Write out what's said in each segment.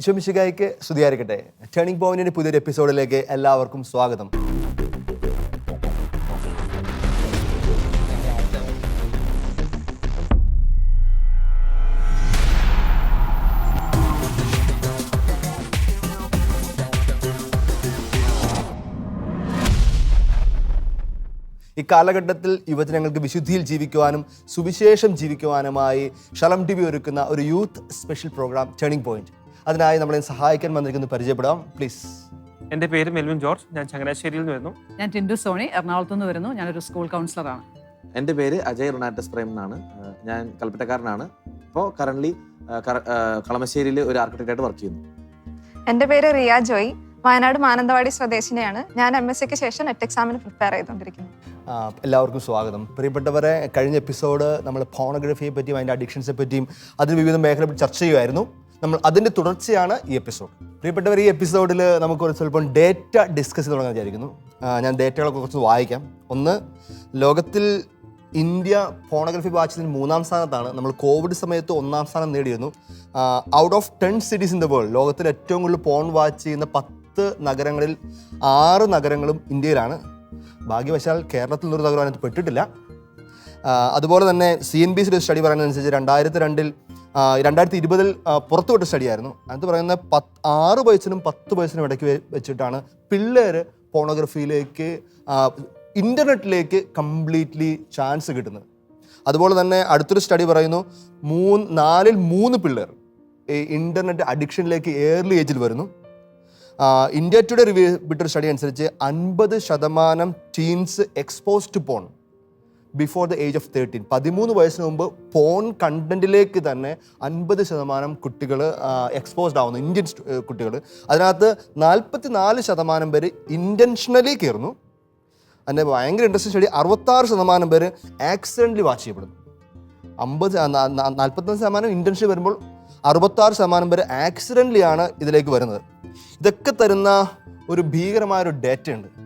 ഈശോമിശികായ്ക്ക് സ്തുതിയായിരിക്കട്ടെ. ടേണിംഗ് പോയിന്റിന്റെ പുതിയൊരു എപ്പിസോഡിലേക്ക് എല്ലാവർക്കും സ്വാഗതം. ഈ കാലഘട്ടത്തിൽ യുവജനങ്ങൾക്ക് വിശുദ്ധിയിൽ ജീവിക്കുവാനും സുവിശേഷം ജീവിക്കുവാനുമായി ഷലം ടി വി ഒരുക്കുന്ന ഒരു youth special programme turning point അതിനായി നമ്മളെ സഹായിക്കാൻ വന്നിരിക്കുന്നു. പരിചയപ്പെടാം. പ്ലീസ് എന്റെ പേര് മെൽവിൻ ജോർജ്. ഞാൻ ചങ്ങനാശ്ശേരിയിൽ നിന്ന് വരുന്നു. ഞാൻ ടിൻഡു സോണി എറണാകുളത്ത് നിന്ന് വരുന്നു. ഞാനൊരു സ്കൂൾ കൗൺസിലറാണ് എന്റെ പേര് അജയ് റൊണാറ്റസ് പ്രേം എന്നാണ്. ഞാൻ കൽപ്പറ്റക്കാരനാണ്. ഇപ്പോൾ കറന്റ്ലി കളമശ്ശേരിയിൽ ഒരു ആർക്കിടെക്റ്റായിട്ട് വർക്ക് ചെയ്യുന്നു. എന്റെ പേര് റിയ ജോയ്. വയനാട് മാനന്തവാടി സ്വദേശിനിയാണ്. ഞാൻ എം എസ് സിക്ക് ശേഷം നെറ്റ് എക്സാമിന് പ്രിപ്പയർ ചെയ്തുകൊണ്ടിരിക്കുന്നു. എല്ലാവർക്കും സ്വാഗതം. പ്രിയപ്പെട്ടവരെ കഴിഞ്ഞ എപ്പിസോഡ് നമ്മൾ ഫോണോഗ്രഫിയെ പറ്റിയും അതിന്റെ അഡിക്ഷൻസിനെ പറ്റിയും അതിന് വിവിധ മേഖലകൾ ചർച്ച ചെയ്യുമായിരുന്നു നമ്മൾ അതിന്റെ തുടർച്ചയാണ് ഈ എപ്പിസോഡ്. പ്രിയപ്പെട്ടവർ ഈ എപ്പിസോഡിൽ നമുക്ക് ഒരു സ്വല്പം ഡേറ്റ ഡിസ്കസ് ചെയ്ത് തുടങ്ങാൻ വിചാരിക്കുന്നു. ഞാൻ ഡേറ്റകളൊക്കെ കുറച്ച് വായിക്കാം. ഒന്ന് ലോകത്തിൽ ഇന്ത്യ ഫോണോഗ്രഫി വാച്ചിൽ മൂന്നാം സ്ഥാനത്താണ്. നമ്മൾ കോവിഡ് സമയത്ത് ഒന്നാം സ്ഥാനം നേടിയിരുന്നു. Out of ten cities in the world ലോകത്തിൽ ഏറ്റവും കൂടുതൽ ഫോൺ വാച്ച് ചെയ്യുന്ന പത്ത് നഗരങ്ങളിൽ ആറ് നഗരങ്ങളും ഇന്ത്യയിലാണ്. ഭാഗ്യവശാൽ കേരളത്തിൽ നിന്നൊരു നഗരം അതിനകത്ത് പെട്ടിട്ടില്ല. അതുപോലെ തന്നെ സി എൻ ബി സിയുടെ സ്റ്റഡി പറയുന്നതനുസരിച്ച് രണ്ടായിരത്തി രണ്ടിൽ രണ്ടായിരത്തി ഇരുപതിൽ പുറത്തുവിട്ട സ്റ്റഡി ആയിരുന്നു അതിനകത്ത് പറയുന്ന പത്ത് ആറ് വയസ്സിനും പത്ത് വയസ്സിനും ഇടയ്ക്ക് വെച്ചിട്ടാണ് പിള്ളേർ പോണോഗ്രഫിയിലേക്ക് ഇന്റർനെറ്റിലേക്ക് കംപ്ലീറ്റ്ലി ചാൻസ് കിട്ടുന്നത്. അതുപോലെ തന്നെ അടുത്തൊരു സ്റ്റഡി പറയുന്നു മൂന്ന് നാലിൽ മൂന്ന് പിള്ളേർ ഈ ഇന്റർനെറ്റ് അഡിക്ഷനിലേക്ക് ഏർലി ഏജിൽ വരുന്നു. ഇന്ത്യ ടുഡേ റിവ്യൂ വിട്ടൊരു സ്റ്റഡി അനുസരിച്ച് അൻപത് ശതമാനം teens expose to porn before the age of thirteen പതിമൂന്ന് വയസ്സിന് മുമ്പ് പോൺ കണ്ടന്റിലേക്ക് തന്നെ അൻപത് ശതമാനം കുട്ടികൾ എക്സ്പോസ്ഡ് ആവുന്നു. ഇന്ത്യൻ കുട്ടികൾ അതിനകത്ത് നാൽപ്പത്തി നാല് ശതമാനം പേര് ഇന്റൻഷനലി കയറുന്നു അതിന്റെ ഭയങ്കര ഇൻട്രസ്റ്റിംഗ് സ്റ്റഡി അറുപത്താറ് ശതമാനം പേര് ആക്സിഡന്റലി വാച്ച് ചെയ്യപ്പെടുന്നു. അമ്പത് നാൽപ്പത്തഞ്ച് ശതമാനം ഇന്റൻഷൻ വരുമ്പോൾ അറുപത്താറ് ശതമാനം പേര് ആക്സിഡന്റലി ആണ് ഇതിലേക്ക് വരുന്നത്. ഇതൊക്കെ തരുന്ന ഒരു ഭീകരമായ ഒരു ഡേറ്റ ഉണ്ട്.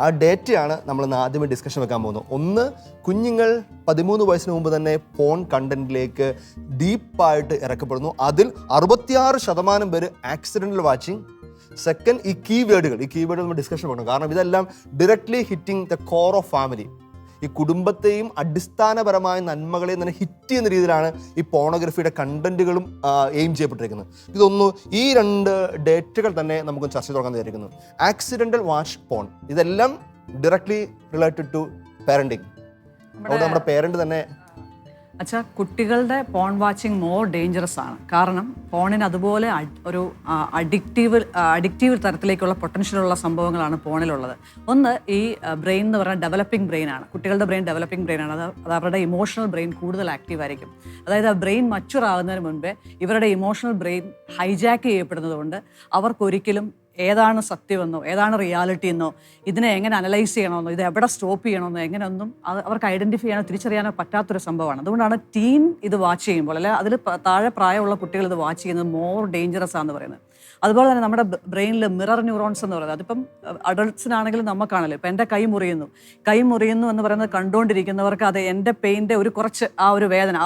ആ ഡേറ്റയാണ് നമ്മൾ ഇന്ന് ആദ്യമേ ഡിസ്കഷൻ വെക്കാൻ പോകുന്നത്. ഒന്ന് കുഞ്ഞുങ്ങൾ പതിമൂന്ന് വയസ്സിന് മുമ്പ് തന്നെ ഫോൺ കണ്ടന്റിലേക്ക് ഡീപ്പായിട്ട് ഇറക്കപ്പെടുന്നു. അതിൽ അറുപത്തിയാറ് ശതമാനം പേര് ആക്സിഡന്റൽ വാച്ചിങ് സെക്കൻഡ് ഈ കീവേഡുകൾ ഈ കീവേഡുകൾ നമ്മൾ ഡിസ്കഷൻ പറഞ്ഞു കാരണം ഇതെല്ലാം directly hitting the core of family ഈ കുടുംബത്തെയും അടിസ്ഥാനപരമായ നന്മകളെയും തന്നെ ഹിറ്റ് ചെയ്യുന്ന രീതിയിലാണ് ഈ പോണോഗ്രഫിയുടെ കണ്ടന്റുകളും എയിം ചെയ്യപ്പെട്ടിരിക്കുന്നത്. ഇതൊന്ന് ഈ രണ്ട് ഡേറ്റുകൾ തന്നെ നമുക്ക് ചർച്ച തുടങ്ങാൻ വിചാരിക്കുന്നു. ആക്സിഡന്റൽ വാഷ് പോൺ ഇതെല്ലാം ഡയറക്ട്ലി റിലേറ്റഡ് ടു പാരന്റിങ് അതുകൊണ്ട് നമ്മുടെ പേരന്റ് തന്നെ അച്ഛാ കുട്ടികളുടെ ഫോൺ വാച്ചിങ് മോർ ഡേഞ്ചറസ് ആണ്. കാരണം ഫോണിന് അതുപോലെ ഒരു അഡിക്റ്റീവ് അഡിക്റ്റീവ് തരത്തിലേക്കുള്ള പൊട്ടൻഷ്യലുള്ള സംഭവങ്ങളാണ് ഫോണിലുള്ളത് ഒന്ന് ഈ ബ്രെയിൻ എന്ന് പറഞ്ഞാൽ ഡെവലപ്പിംഗ് ബ്രെയിൻ ആണ്. കുട്ടികളുടെ ബ്രെയിൻ ഡെവലപ്പിംഗ് ബ്രെയിൻ ആണ്. അത് അവരുടെ ഇമോഷണൽ ബ്രെയിൻ കൂടുതൽ ആക്റ്റീവ് ആയിരിക്കും. അതായത് ആ ബ്രെയിൻ മച്ചുർ ആകുന്നതിന് മുൻപേ ഇവരുടെ ഇമോഷണൽ ബ്രെയിൻ ഹൈജാക്ക് ചെയ്യപ്പെടുന്നതുകൊണ്ട് അവർക്കൊരിക്കലും ഏതാണ് സത്യമെന്നോ ഏതാണ് റിയാലിറ്റി എന്നോ ഇതിനെ എങ്ങനെ അനലൈസ് ചെയ്യണമെന്നോ ഇത് എവിടെ സ്റ്റോപ്പ് ചെയ്യണമെന്നോ എങ്ങനെയൊന്നും അവർക്ക് ഐഡന്റിഫൈ ചെയ്യാനോ തിരിച്ചറിയാനോ പറ്റാത്തൊരു സംഭവമാണ്. അതുകൊണ്ടാണ് ടീൻ ഇത് വാച്ച് ചെയ്യുമ്പോൾ അല്ലെ അതിൽ താഴെ പ്രായമുള്ള കുട്ടികൾ ഇത് വാച്ച് ചെയ്യുന്നത് മോർ ഡേഞ്ചറസ് ആണെന്ന് പറയുന്നത്. അതുപോലെ തന്നെ നമ്മുടെ ബ്രെയിനിൽ മിറർ ന്യൂറോൺസ് എന്ന് പറയുന്നത് അതിപ്പം അഡൾട്ട്സിനാണെങ്കിലും നമുക്കാണല്ലോ ഇപ്പം എന്റെ കൈ മുറിയുന്നു. കൈ മുറിയുന്നു എന്ന് പറയുന്നത് കണ്ടുകൊണ്ടിരിക്കുന്നവർക്ക് അത് എന്റെ പെയിന്റെ ഒരു കുറച്ച് ആ ഒരു വേദന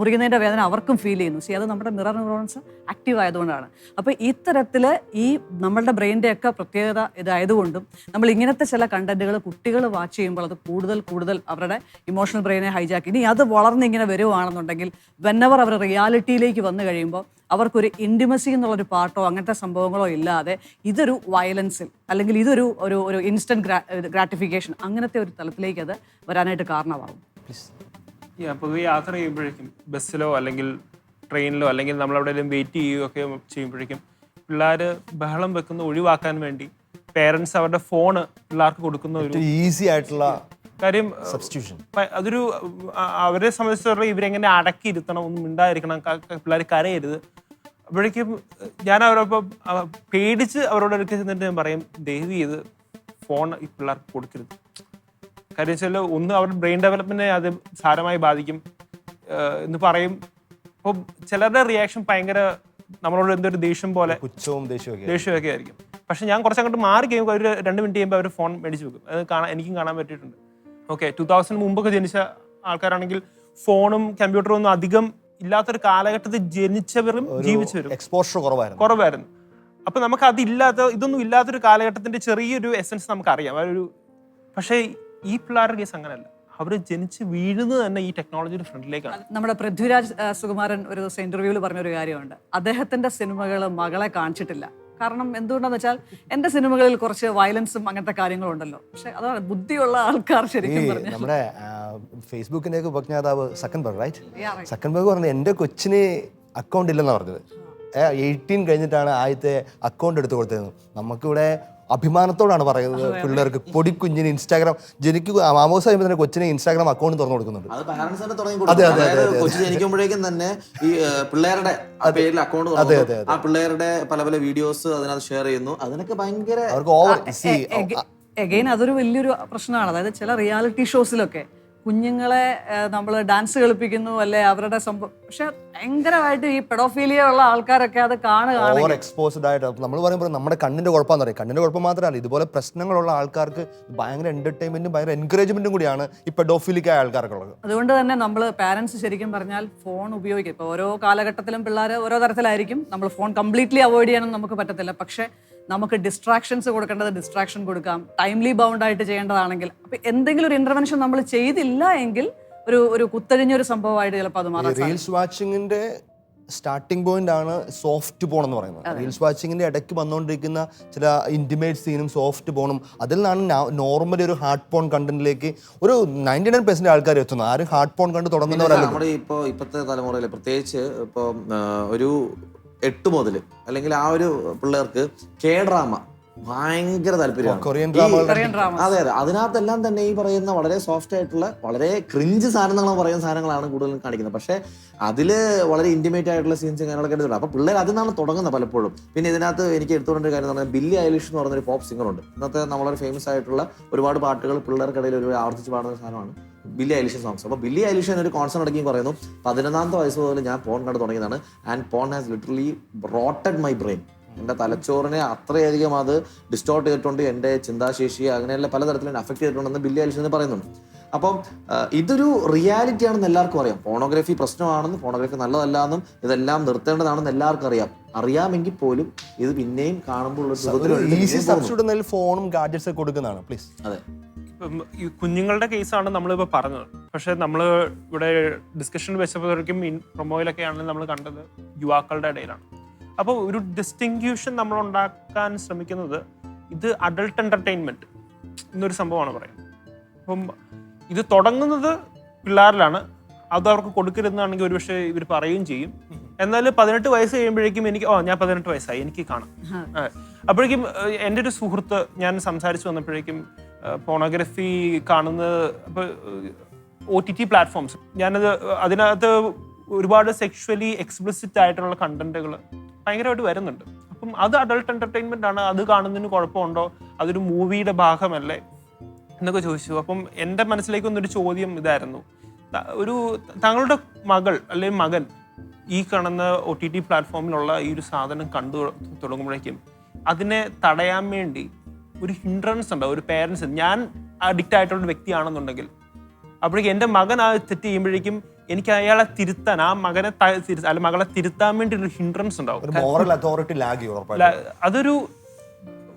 മുറിയുന്നതിന്റെ വേദന അവർക്കും ഫീൽ ചെയ്യുന്നു. സി അത് നമ്മുടെ മിറർ ന്യൂറോൺസ് ആക്റ്റീവ് ആയതുകൊണ്ടാണ്. അപ്പോൾ ഇത്തരത്തിൽ ഈ നമ്മളുടെ ബ്രെയിന്റെ ഒക്കെ പ്രത്യേകത ഇതായതുകൊണ്ടും നമ്മൾ ഇങ്ങനത്തെ ചില കണ്ടന്റുകൾ കുട്ടികൾ വാച്ച് ചെയ്യുമ്പോൾ അത് കൂടുതൽ കൂടുതൽ അവരുടെ ഇമോഷണൽ ബ്രെയിനെ ഹൈജാക്ക് ഇനി അത് വളർന്നിങ്ങനെ വരുവാണെന്നുണ്ടെങ്കിൽ വെന്നവർ അവർ റിയാലിറ്റിയിലേക്ക് വന്നു കഴിയുമ്പോൾ അവർക്കൊരു ഇന്റിമസി എന്നുള്ളൊരു പാട്ടോ അങ്ങനത്തെ സംഭവങ്ങളോ ഇല്ലാതെ ഇതൊരു വയലൻസിൽ അല്ലെങ്കിൽ ഇതൊരു ഒരു ഒരു ഇൻസ്റ്റന്റ് ഗ്രാറ്റിഫിക്കേഷൻ അങ്ങനത്തെ ഒരു തലത്തിലേക്ക് അത് വരാനായിട്ട് കാരണമാകും പൊതുവെ യാത്ര ചെയ്യുമ്പോഴേക്കും ബസ്സിലോ അല്ലെങ്കിൽ ട്രെയിനിലോ അല്ലെങ്കിൽ നമ്മൾ എവിടെയെങ്കിലും വെയിറ്റ് ചെയ്യുകയൊക്കെ ചെയ്യുമ്പോഴേക്കും പിള്ളേർ ബഹളം വെക്കുന്ന ഒഴിവാക്കാൻ വേണ്ടി പേരൻസ് അവരുടെ ഫോണ് പിള്ളേർക്ക് കൊടുക്കുന്ന ഒരു ഈസി ആയിട്ടുള്ള കാര്യം സബ്സ്റ്റിറ്റ്യൂഷൻ അതൊരു അവരെ സംബന്ധിച്ചിടത്തോളം ഇവരെങ്ങനെ അടക്കി ഇരുത്തണം ഒന്നും മിണ്ടായിരിക്കണം പിള്ളേർ കരയരുത്. അപ്പോഴേക്കും ഞാൻ അവരോടൊപ്പം പേടിച്ച് അവരോട് അടുത്ത് ചെന്നിട്ട് ഞാൻ പറയും ദയവ് ചെയ്ത് ഫോൺ ഈ പിള്ളേർക്ക് കൊടുക്കരുത്. കാര്യം വെച്ചാൽ ഒന്ന് അവരുടെ ബ്രെയിൻ ഡെവലപ്മെന്റിനെ അത് സാരമായി ബാധിക്കും. എന്ന് പറയും. അപ്പോൾ ചിലരുടെ റിയാക്ഷൻ ഭയങ്കര നമ്മളോട് എന്തൊരു ദേഷ്യം പോലെ ഉച്ചവും ദേഷ്യമൊക്കെ ആയിരിക്കും. പക്ഷെ ഞാൻ കുറച്ചങ്ങോട്ട് മാറി കഴിയുമ്പോൾ ഒരു രണ്ട് മിനിറ്റ് കഴിയുമ്പോൾ അവർ ഫോൺ മേടിച്ച് വെക്കും. അത് കാണാൻ എനിക്കും കാണാൻ പറ്റിയിട്ടുണ്ട്. ഓക്കെ ടൂ തൗസൻഡ് മുമ്പൊക്കെ ജനിച്ച ആൾക്കാരാണെങ്കിൽ ഫോണും കമ്പ്യൂട്ടറും ഒന്നും അധികം ഇല്ലാത്തൊരു കാലഘട്ടത്തിൽ ജനിച്ചവരും ജീവിച്ചവരും എക്സ്പോഷർ കുറവായിരുന്നു. കുറവായിരുന്നു. അപ്പൊ നമുക്ക് അതില്ലാത്ത ഇതൊന്നും ഇല്ലാത്തൊരു കാലഘട്ടത്തിന്റെ ചെറിയൊരു എസൻസ് നമുക്ക് അറിയാം അതൊരു ഒരു പക്ഷേ ഈ പിള്ളേരുടെ കേസ് അങ്ങനെയല്ല അവർ ജനിച്ച് വീഴുന്നത് തന്നെ ഈ ടെക്നോളജിയുടെ ഫ്രണ്ടിലേക്കാണ് നമ്മുടെ പൃഥ്വിരാജ് സുകുമാരൻ ഒരു ദിവസം ഇന്റർവ്യൂവിൽ പറഞ്ഞൊരു കാര്യമുണ്ട്. അദ്ദേഹത്തിന്റെ സിനിമകൾ മകളെ കാണിച്ചിട്ടില്ല. കാരണം എന്തുകൊണ്ടാന്ന് വെച്ചാൽ എന്റെ സിനിമകളിൽ കുറച്ച് വയലൻസും അങ്ങനത്തെ കാര്യങ്ങളും ഉണ്ടല്ലോ പക്ഷെ അതാണ് ബുദ്ധിയുള്ള ആൾക്കാർ ശരിക്കും പറഞ്ഞു നമ്മുടെ ഫേസ്ബുക്കിന്റെ ഒക്കെ ഉപജ്ഞാതാവ് സക്കൻബർഗ് റൈറ്റ്. സക്കൻബർഗ് പറഞ്ഞത് എന്റെ കൊച്ചിന് അക്കൗണ്ട് ഇല്ലെന്നാണ് പറഞ്ഞത്. എയ്റ്റീൻ കഴിഞ്ഞിട്ടാണ് ആദ്യത്തെ അക്കൗണ്ട് എടുത്ത് കൊടുത്തത് നമുക്കിവിടെ അഭിമാനത്തോടാണ് പറയുന്നത് പിള്ളേർക്ക്. പൊടിക്കുഞ്ഞിന് ഇൻസ്റ്റാഗ്രാം ജനിക്കുക മാമോസ് കഴിയുമ്പോൾ തന്നെ കൊച്ചിന് ഇൻസ്റ്റാഗ്രാം അക്കൗണ്ട് തുറന്നു കൊടുക്കുന്നുണ്ട് അത് പാരന്റ്സ് തന്നെ തുടങ്ങി അതെ, അതെ, അതെ. കൊച്ചു ജനിക്കുമ്പോഴേക്കും തന്നെ ഈ പിള്ളേരുടെ ആ പേരിൽ അക്കൗണ്ട് അതെ, തുറന്നു അതെ, ആ പിള്ളേരുടെ പല പല വീഡിയോസ് അതിനകത്ത് ഷെയർ ചെയ്യുന്നു. അതിനൊക്കെ ഭയങ്കര അവർക്ക് ഓവർ എഗെയിൻ അതൊരു വലിയൊരു പ്രശ്നമാണ്. അതായത് ചില റിയാലിറ്റി ഷോസിലൊക്കെ കുഞ്ഞുങ്ങളെ നമ്മൾ ഡാൻസ് കളിപ്പിക്കുന്നു അല്ലെ അവരുടെ സംഭവം. പക്ഷെ ഭയങ്കരമായിട്ട് ഈ പെഡോഫീലിയ ഉള്ള ആൾക്കാരൊക്കെ അത് ഓവർ എക്സ്പോസ്ഡ് ആയിട്ട് നമ്മൾ പറയുമ്പോൾ നമ്മുടെ കണ്ണിന്റെ കുഴപ്പമെന്ന് പറയും. കണ്ണിന്റെ കുഴപ്പം മാത്രമല്ല ഇതുപോലെ പ്രശ്നങ്ങളുള്ള ആൾക്കാർക്ക് ഭയങ്കര എന്റർടൈൻമെന്റും ഭയങ്കര എൻകറേജ്മെന്റും കൂടിയാണ് ഈ പെഡോഫിലിക് ആയ ആൾക്കാർക്കുള്ളത്. അതുകൊണ്ട് തന്നെ നമ്മൾ പാരന്റ്സ് ശരിക്കും പറഞ്ഞാൽ ഫോൺ ഉപയോഗിക്കും. ഇപ്പോൾ ഓരോ കാലഘട്ടത്തിലും പിള്ളേർ ഓരോ തരത്തിലായിരിക്കും. നമ്മൾ ഫോൺ കംപ്ലീറ്റ്ലി അവോയ്ഡ് ചെയ്യാനൊന്നും നമുക്ക് പറ്റത്തില്ല. പക്ഷേ നമുക്ക് ഡിസ്ട്രാക്ഷൻസ് കൊടുക്കേണ്ടത് ഡിസ്ട്രാക്ഷൻ കൊടുക്കാം. ടൈംലി ബൗണ്ട് ആയിട്ട് ചെയ്യേണ്ടതാണെങ്കിൽ. അപ്പൊ എന്തെങ്കിലും ഒരു ഇന്റർവെൻഷൻ നമ്മൾ ചെയ്തില്ല എങ്കിൽ ഒരു ഒരു കുത്തഴിഞ്ഞൊരു സംഭവമായിട്ട് ചിലപ്പോൾ അത് മാറാം റീൽസ് വാച്ചിങ്ങിന്റെ സ്റ്റാർട്ടിംഗ് പോയിന്റ് ആണ് സോഫ്റ്റ് ബോൺ എന്ന് പറയുന്നത് റീൽസ് വാച്ചിങ്ങിന്റെ ഇടയ്ക്ക് വന്നുകൊണ്ടിരിക്കുന്ന ചില ഇന്റിമേറ്റ് സീനും സോഫ്റ്റ് ബോണും അതിൽ നിന്നാണ് നോർമലി ഒരു ഹാർഡ് പോൺ കണ്ടന്റിലേക്ക് ഒരു നയന്റി നയൻ പെർസെന്റ് ആൾക്കാർ എത്തുന്നത്. ആരും ഹാർഡ് പോൺ കണ്ട് തുടങ്ങുന്നവരല്ല. നമ്മുടെ ഇപ്പോ ഇപ്പോഴത്തെ തലമുറയിൽ പ്രത്യേകിച്ച് ഇപ്പൊ ഒരു എട്ട് മുതൽ അല്ലെങ്കിൽ ആ ഒരു പിള്ളേർക്ക് കെ ഡ്രാമ ഭയങ്കര താല്പര്യമാണ്. അതെ അതെ. അതിനകത്തെല്ലാം തന്നെ ഈ പറയുന്ന വളരെ സോഫ്റ്റ് ആയിട്ടുള്ള വളരെ ക്രിഞ്ച് സാധനങ്ങൾ പറയുന്ന സാധനങ്ങളാണ് കൂടുതലും കാണിക്കുന്നത്. പക്ഷെ അതിൽ വളരെ ഇന്റിമേറ്റ് ആയിട്ടുള്ള സീൻസ് കാര്യങ്ങളൊക്കെ എടുത്തിട്ടുണ്ട് അപ്പൊ പിള്ളേർ അതിൽ നിന്നാണ് തുടങ്ങുന്നത് പലപ്പോഴും. പിന്നെ ഇതിനകത്ത് എനിക്ക് എടുത്തുകൊണ്ട് ഒരു കാര്യം എന്ന് പറഞ്ഞാൽ ബില്ലി ഐലിഷ് എന്ന് പറഞ്ഞൊരു ഒരു പോപ്പ് സിംഗർ ഉണ്ട്. ഇന്നത്തെ നമ്മളൊരു ഫേമസ് ആയിട്ടുള്ള ഒരുപാട് പാട്ടുകൾ പിള്ളേർക്കിടയിൽ ഒരു ആവർത്തിച്ച് പാടുന്ന സാധനമാണ് ബില്ലി ഐലിഷ് സോങ്സ് അപ്പോൾ ബില്ലി ഐലിഷ് ഒരു കോൺസേൺ അടക്കി പറയുന്നു. പതിനൊന്നാമത്തെ വയസ്സ് മുതൽ ഞാൻ പോൺ കണ്ട് തുടങ്ങിയതാണ്. And porn has literally rotted my brain എന്റെ തലച്ചോറിനെ അത്രയധികം അത് ഡിസ്റ്റോർട്ട് ചെയ്തിട്ടുണ്ട് എന്റെ ചിന്താശേഷി അങ്ങനെയുള്ള പലതരത്തിലും അഫക്ട് ചെയ്തിട്ടുണ്ടെന്ന് ബില്ലി അലിസ് എന്ന് പറയുന്നുണ്ട്. അപ്പം ഇതൊരു റിയാലിറ്റി ആണെന്ന് എല്ലാവർക്കും അറിയാം. ഫോണോഗ്രാഫി പ്രശ്നമാണെന്നും ഫോണോഗ്രാഫി നല്ലതല്ല എന്നും ഇതെല്ലാം നിർത്തേണ്ടതാണെന്ന് എല്ലാവർക്കും അറിയാം. അറിയാമെങ്കിൽ പോലും ഇത് പിന്നെയും കാണുമ്പോൾ ഫോണും ഗാഡ്ജറ്റ്സ് കൊടുക്കുന്നതാണ് പ്ലീസ് അതെ. ഇപ്പം ഈ കുഞ്ഞുങ്ങളുടെ കേസാണ് നമ്മളിപ്പോൾ പറഞ്ഞത്. പക്ഷേ നമ്മൾ ഇവിടെ ഡിസ്കഷൻ വെച്ചപ്പോഴേക്കും പ്രൊമോയിലൊക്കെ ആണെങ്കിൽ നമ്മൾ കണ്ടത് യുവാക്കളുടെ ഇടയിലാണ്. അപ്പോൾ ഒരു ഡിസ്റ്റിങ്ക്യൂഷൻ നമ്മൾ ഉണ്ടാക്കാൻ ശ്രമിക്കുന്നത് ഇത് അഡൾട്ട് എന്റർടൈൻമെന്റ് എന്നൊരു സംഭവമാണ് പറയുന്നത്. അപ്പം ഇത് തുടങ്ങുന്നത് പിള്ളേരിലാണ്. അത് അവർക്ക് കൊടുക്കരുതെന്നാണെങ്കിൽ ഒരുപക്ഷെ ഇവർ പറയുകയും ചെയ്യും. എന്നാൽ പതിനെട്ട് വയസ്സ് കഴിയുമ്പോഴേക്കും എനിക്ക് ഓ ഞാൻ പതിനെട്ട് വയസ്സായി എനിക്ക് കാണാം. അപ്പോഴേക്കും എന്റെ ഒരു സുഹൃത്ത് ഞാൻ സംസാരിച്ച് വന്നപ്പോഴേക്കും പോണോഗ്രഫി കാണുന്നത് അപ്പോൾ ഒ ടി ടി പ്ലാറ്റ്ഫോംസ് ഞാനത് അതിനകത്ത് ഒരുപാട് സെക്ഷുവലി എക്സ്പ്ലിസിറ്റ് ആയിട്ടുള്ള കണ്ടന്റുകൾ ഭയങ്കരമായിട്ട് വരുന്നുണ്ട്. അപ്പം അത് അഡൾട്ട് എന്റർടൈൻമെന്റ് ആണ്. അത് കാണുന്നതിന് കുഴപ്പമുണ്ടോ? അതൊരു മൂവിയുടെ ഭാഗമല്ലേ? എന്നൊക്കെ ചോദിച്ചു. അപ്പം എന്റെ മനസ്സിലേക്ക് വന്നൊരു ചോദ്യം ഇതായിരുന്നു. ഒരു താങ്കളുടെ മകൾ അല്ലെങ്കിൽ മകൻ ഈ കാണുന്ന ഒ ടി ടി പ്ലാറ്റ്ഫോമിലുള്ള ഈ ഒരു സാധനം കണ്ടു തുടങ്ങുമ്പോഴേക്കും അതിനെ തടയാൻ വേണ്ടി ഒരു ഹിൻഡ്രൻസ് ഉണ്ടാവും ഒരു പേരൻസ് ഞാൻ അഡിക്റ്റ് ആയിട്ടുള്ള വ്യക്തിയാണെന്നുണ്ടെങ്കിൽ. അപ്പോഴേക്കും എന്റെ മകൻ ആ തെറ്റ് ചെയ്യുമ്പോഴേക്കും എനിക്ക് അയാളെ തിരുത്താൻ ആ മകനെ അല്ല മകളെ തിരുത്താൻ വേണ്ടി ഒരു ഹിൻഡ്രൻസ് ഉണ്ടാവും ഒരു മോറൽ അതോറിറ്റി ലാഗ് ചെയ്യും അതൊരു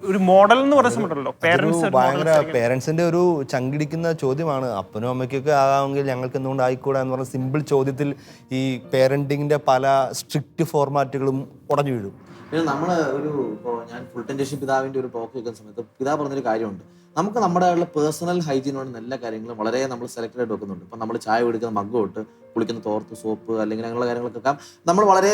ഒരു മോഡൽ എന്ന് പറയുന്ന പേരൻസ് ഭയങ്കര പേരൻസിന്റെ ഒരു ചങ്കിടിക്കുന്ന ചോദ്യമാണ്. അപ്പനും അമ്മയ്ക്കൊക്കെ ആകാമെങ്കിൽ ഞങ്ങൾക്ക് എന്തുകൊണ്ട് ആയിക്കൂടാ എന്ന് പറഞ്ഞ സിമ്പിൾ ചോദ്യത്തിൽ ഈ പേരന്റിങ്ങിന്റെ പല സ്ട്രിക്റ്റ് ഫോർമാറ്റുകളും ഉടഞ്ഞു വീഴും. പിന്നെ നമ്മൾ ഒരു ഇപ്പോൾ ഞാൻ ഫുൾ ടൈം ജേഷൻ പിതാവിന്റെ ഒരു ടോക്ക് കേൾക്കുന്ന സമയത്ത് പിതാവ് പറഞ്ഞൊരു കാര്യമുണ്ട്. നമുക്ക് നമ്മുടെ പേഴ്സണൽ ഹൈജീൻ വേണ്ടുന്ന എല്ലാ കാര്യങ്ങളും വളരെ നമ്മൾ സെലക്റ്റഡ് ആയിട്ട് വെക്കുന്നുണ്ട്. ഇപ്പം നമ്മൾ ചായ കുടിക്കുന്ന മഗ് തൊട്ട് കുളിക്കുന്ന തോർത്ത് സോപ്പ് അല്ലെങ്കിൽ അങ്ങനെയുള്ള കാര്യങ്ങളൊക്കെ നമ്മൾ വളരെ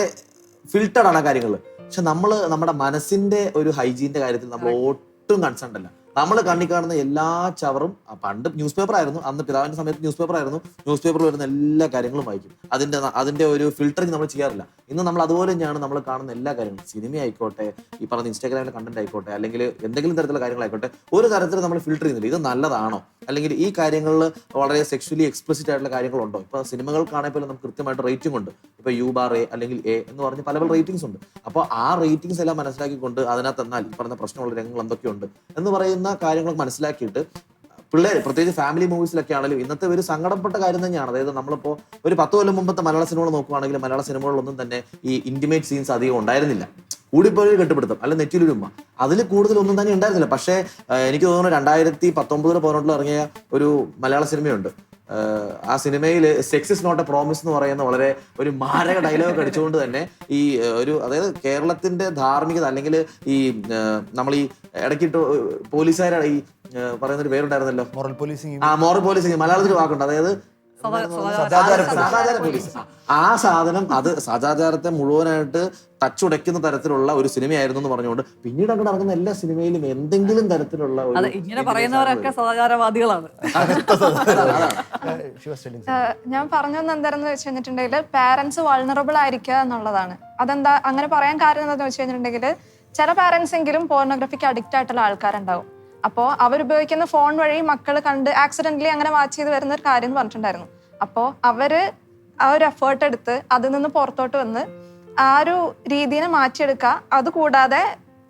ഫിൽട്ടർഡ് ആണ് ആ കാര്യങ്ങൾ. പക്ഷെ നമ്മൾ നമ്മുടെ മനസ്സിന്റെ ഒരു ഹൈജീന്റെ കാര്യത്തിൽ നമ്മൾ ഒട്ടും കൺസേൺ അല്ല നമ്മൾ കണ്ണി കാണുന്ന എല്ലാ ചവറും പണ്ട് ന്യൂസ് പേപ്പർ ആയിരുന്നു അന്ന് പിതാവിന്റെ സമയത്ത് ന്യൂസ് പേപ്പർ ആയിരുന്നു ന്യൂസ് പേപ്പറിൽ വരുന്ന എല്ലാ കാര്യങ്ങളും വായിക്കും. അതിന്റെ അതിന്റെ ഒരു ഫിൽറ്ററിങ് നമ്മൾ ചെയ്യാറില്ല. ഇന്ന് നമ്മൾ അതുപോലെ തന്നെയാണ് നമ്മൾ കാണുന്ന എല്ലാ കാര്യങ്ങളും. സിനിമ ആയിക്കോട്ടെ ഈ പറഞ്ഞ ഇൻസ്റ്റാഗ്രാമിലെ കണ്ടന്റ് ആയിക്കോട്ടെ അല്ലെങ്കിൽ എന്തെങ്കിലും തരത്തിലുള്ള കാര്യങ്ങളായിക്കോട്ടെ ഒരു തരത്തിൽ നമ്മൾ ഫിൽട്ടർ ചെയ്യുന്നില്ല. ഇത് നല്ലതാണോ? അല്ലെങ്കിൽ ഈ കാര്യങ്ങളിൽ വളരെ സെക്ഷലി എക്സ്പ്ലിസിറ്റ് ആയിട്ടുള്ള കാര്യങ്ങളുണ്ടോ? ഇപ്പൊ സിനിമകൾക്കാണെങ്കിൽ പോലും നമുക്ക് കൃത്യമായിട്ട് റേറ്റിംഗ് ഉണ്ട്. ഇപ്പൊ യു ബാർ എ അല്ലെങ്കിൽ എ എന്ന് പറഞ്ഞ് പല പല റേറ്റിംഗ്സ് ഉണ്ട്. അപ്പോൾ ആ റേറ്റിംഗ്സ് എല്ലാം മനസ്സിലാക്കിക്കൊണ്ട് അതിനകത്ത് എന്നാൽ ഈ പറഞ്ഞ പ്രശ്നമുള്ള രംഗങ്ങൾ എന്തൊക്കെയുണ്ട് എന്ന് പറയുന്ന കാര്യങ്ങളൊക്കെ മനസ്സിലാക്കിയിട്ട് പിള്ളേർ പ്രത്യേകിച്ച് ഫാമിലി മൂവീസിലൊക്കെ ആണെങ്കിലും ഇന്നത്തെ ഒരു സങ്കടപ്പെട്ട കാര്യം തന്നെയാണ്. അതായത് നമ്മളിപ്പോ ഒരു പത്ത് കൊല്ലം മുമ്പത്തെ മലയാള സിനിമകൾ നോക്കുകയാണെങ്കിൽ മലയാള സിനിമകളിലൊന്നും തന്നെ ഈ ഇന്റിമേറ്റ് സീൻസ് അധികം ഉണ്ടായിരുന്നില്ല. കൂടിപ്പോയി കെട്ടുപിടുത്തം അല്ല നെറ്റിലൊരു ഉമ്മ അതിൽ കൂടുതലൊന്നും തന്നെ ഉണ്ടായിരുന്നില്ല. പക്ഷേ എനിക്ക് തോന്നുന്നു രണ്ടായിരത്തി പത്തൊമ്പതിലോ പതിനെട്ടിലോ ഇറങ്ങിയ ഒരു മലയാള സിനിമയുണ്ട്. ആ സിനിമയിൽ sex is not a promise എന്ന് പറയുന്ന വളരെ ഒരു മാരക ഡയലോഗ് അടിച്ചുകൊണ്ട് തന്നെ ഈ ഒരു അതായത് കേരളത്തിന്റെ ധാർമ്മികത അല്ലെങ്കിൽ ഈ നമ്മൾ ഈ ഇടയ്ക്കിട്ട് പോലീസുകാരെ ഈ പറയുന്നൊരു പറയുന്ന ഒരു പേരുണ്ടായിരുന്നല്ലോ. മോറൽ പോലീസിങ് ആ മോറൽ പോലീസിങ് മലയാളത്തിൽ വാക്കുണ്ട്. അതായത് സദാചാര സദാചാര പോലീസ്. ആ സാധനം അത് സദാചാരത്തെ മുഴുവനായിട്ട് ടച്ചുടയ്ക്കുന്ന തരത്തിലുള്ള ഒരു സിനിമയായിരുന്നു എന്ന് പറഞ്ഞുകൊണ്ട് പിന്നീട് അങ്ങോട്ട് ഇറങ്ങുന്ന എല്ലാ സിനിമയിലും എന്തെങ്കിലും തരത്തിലുള്ള ഒരു അതെ ഇങ്ങനെ പറയുന്നവരൊക്കെ സദാചാരവാദികളാണ് ഞാൻ പറഞ്ഞതെന്ന് എന്താണെന്ന് വെച്ച് കഴിഞ്ഞിട്ടുണ്ടെങ്കിൽ പാരന്റ്സ് വൾണറബിൾ ആയിരിക്കുക എന്നുള്ളതാണ്. അതെന്താ അങ്ങനെ പറയാൻ കാരണം എന്താണെന്ന് വെച്ച് കഴിഞ്ഞിട്ടുണ്ടെങ്കിൽ ചില പാരന്റ്സ് എങ്കിലും പോർണോഗ്രഫിക്ക് അഡിക്റ്റ് ആയിട്ടുള്ള ആൾക്കാരുണ്ടാവും. അപ്പോൾ അവരുപയോഗിക്കുന്ന ഫോൺ വഴി മക്കൾ കണ്ട് ആക്സിഡന്റലി അങ്ങനെ വാച്ച് ചെയ്ത് വരുന്ന ഒരു കാര്യം എന്ന് പറഞ്ഞിട്ടുണ്ടായിരുന്നു. അപ്പോൾ അവർ ആ ഒരു എഫേർട്ട് എടുത്ത് അതിൽ നിന്ന് പുറത്തോട്ട് വന്ന് ആ ഒരു രീതിനെ മാറ്റിയെടുക്കുക. അതുകൂടാതെ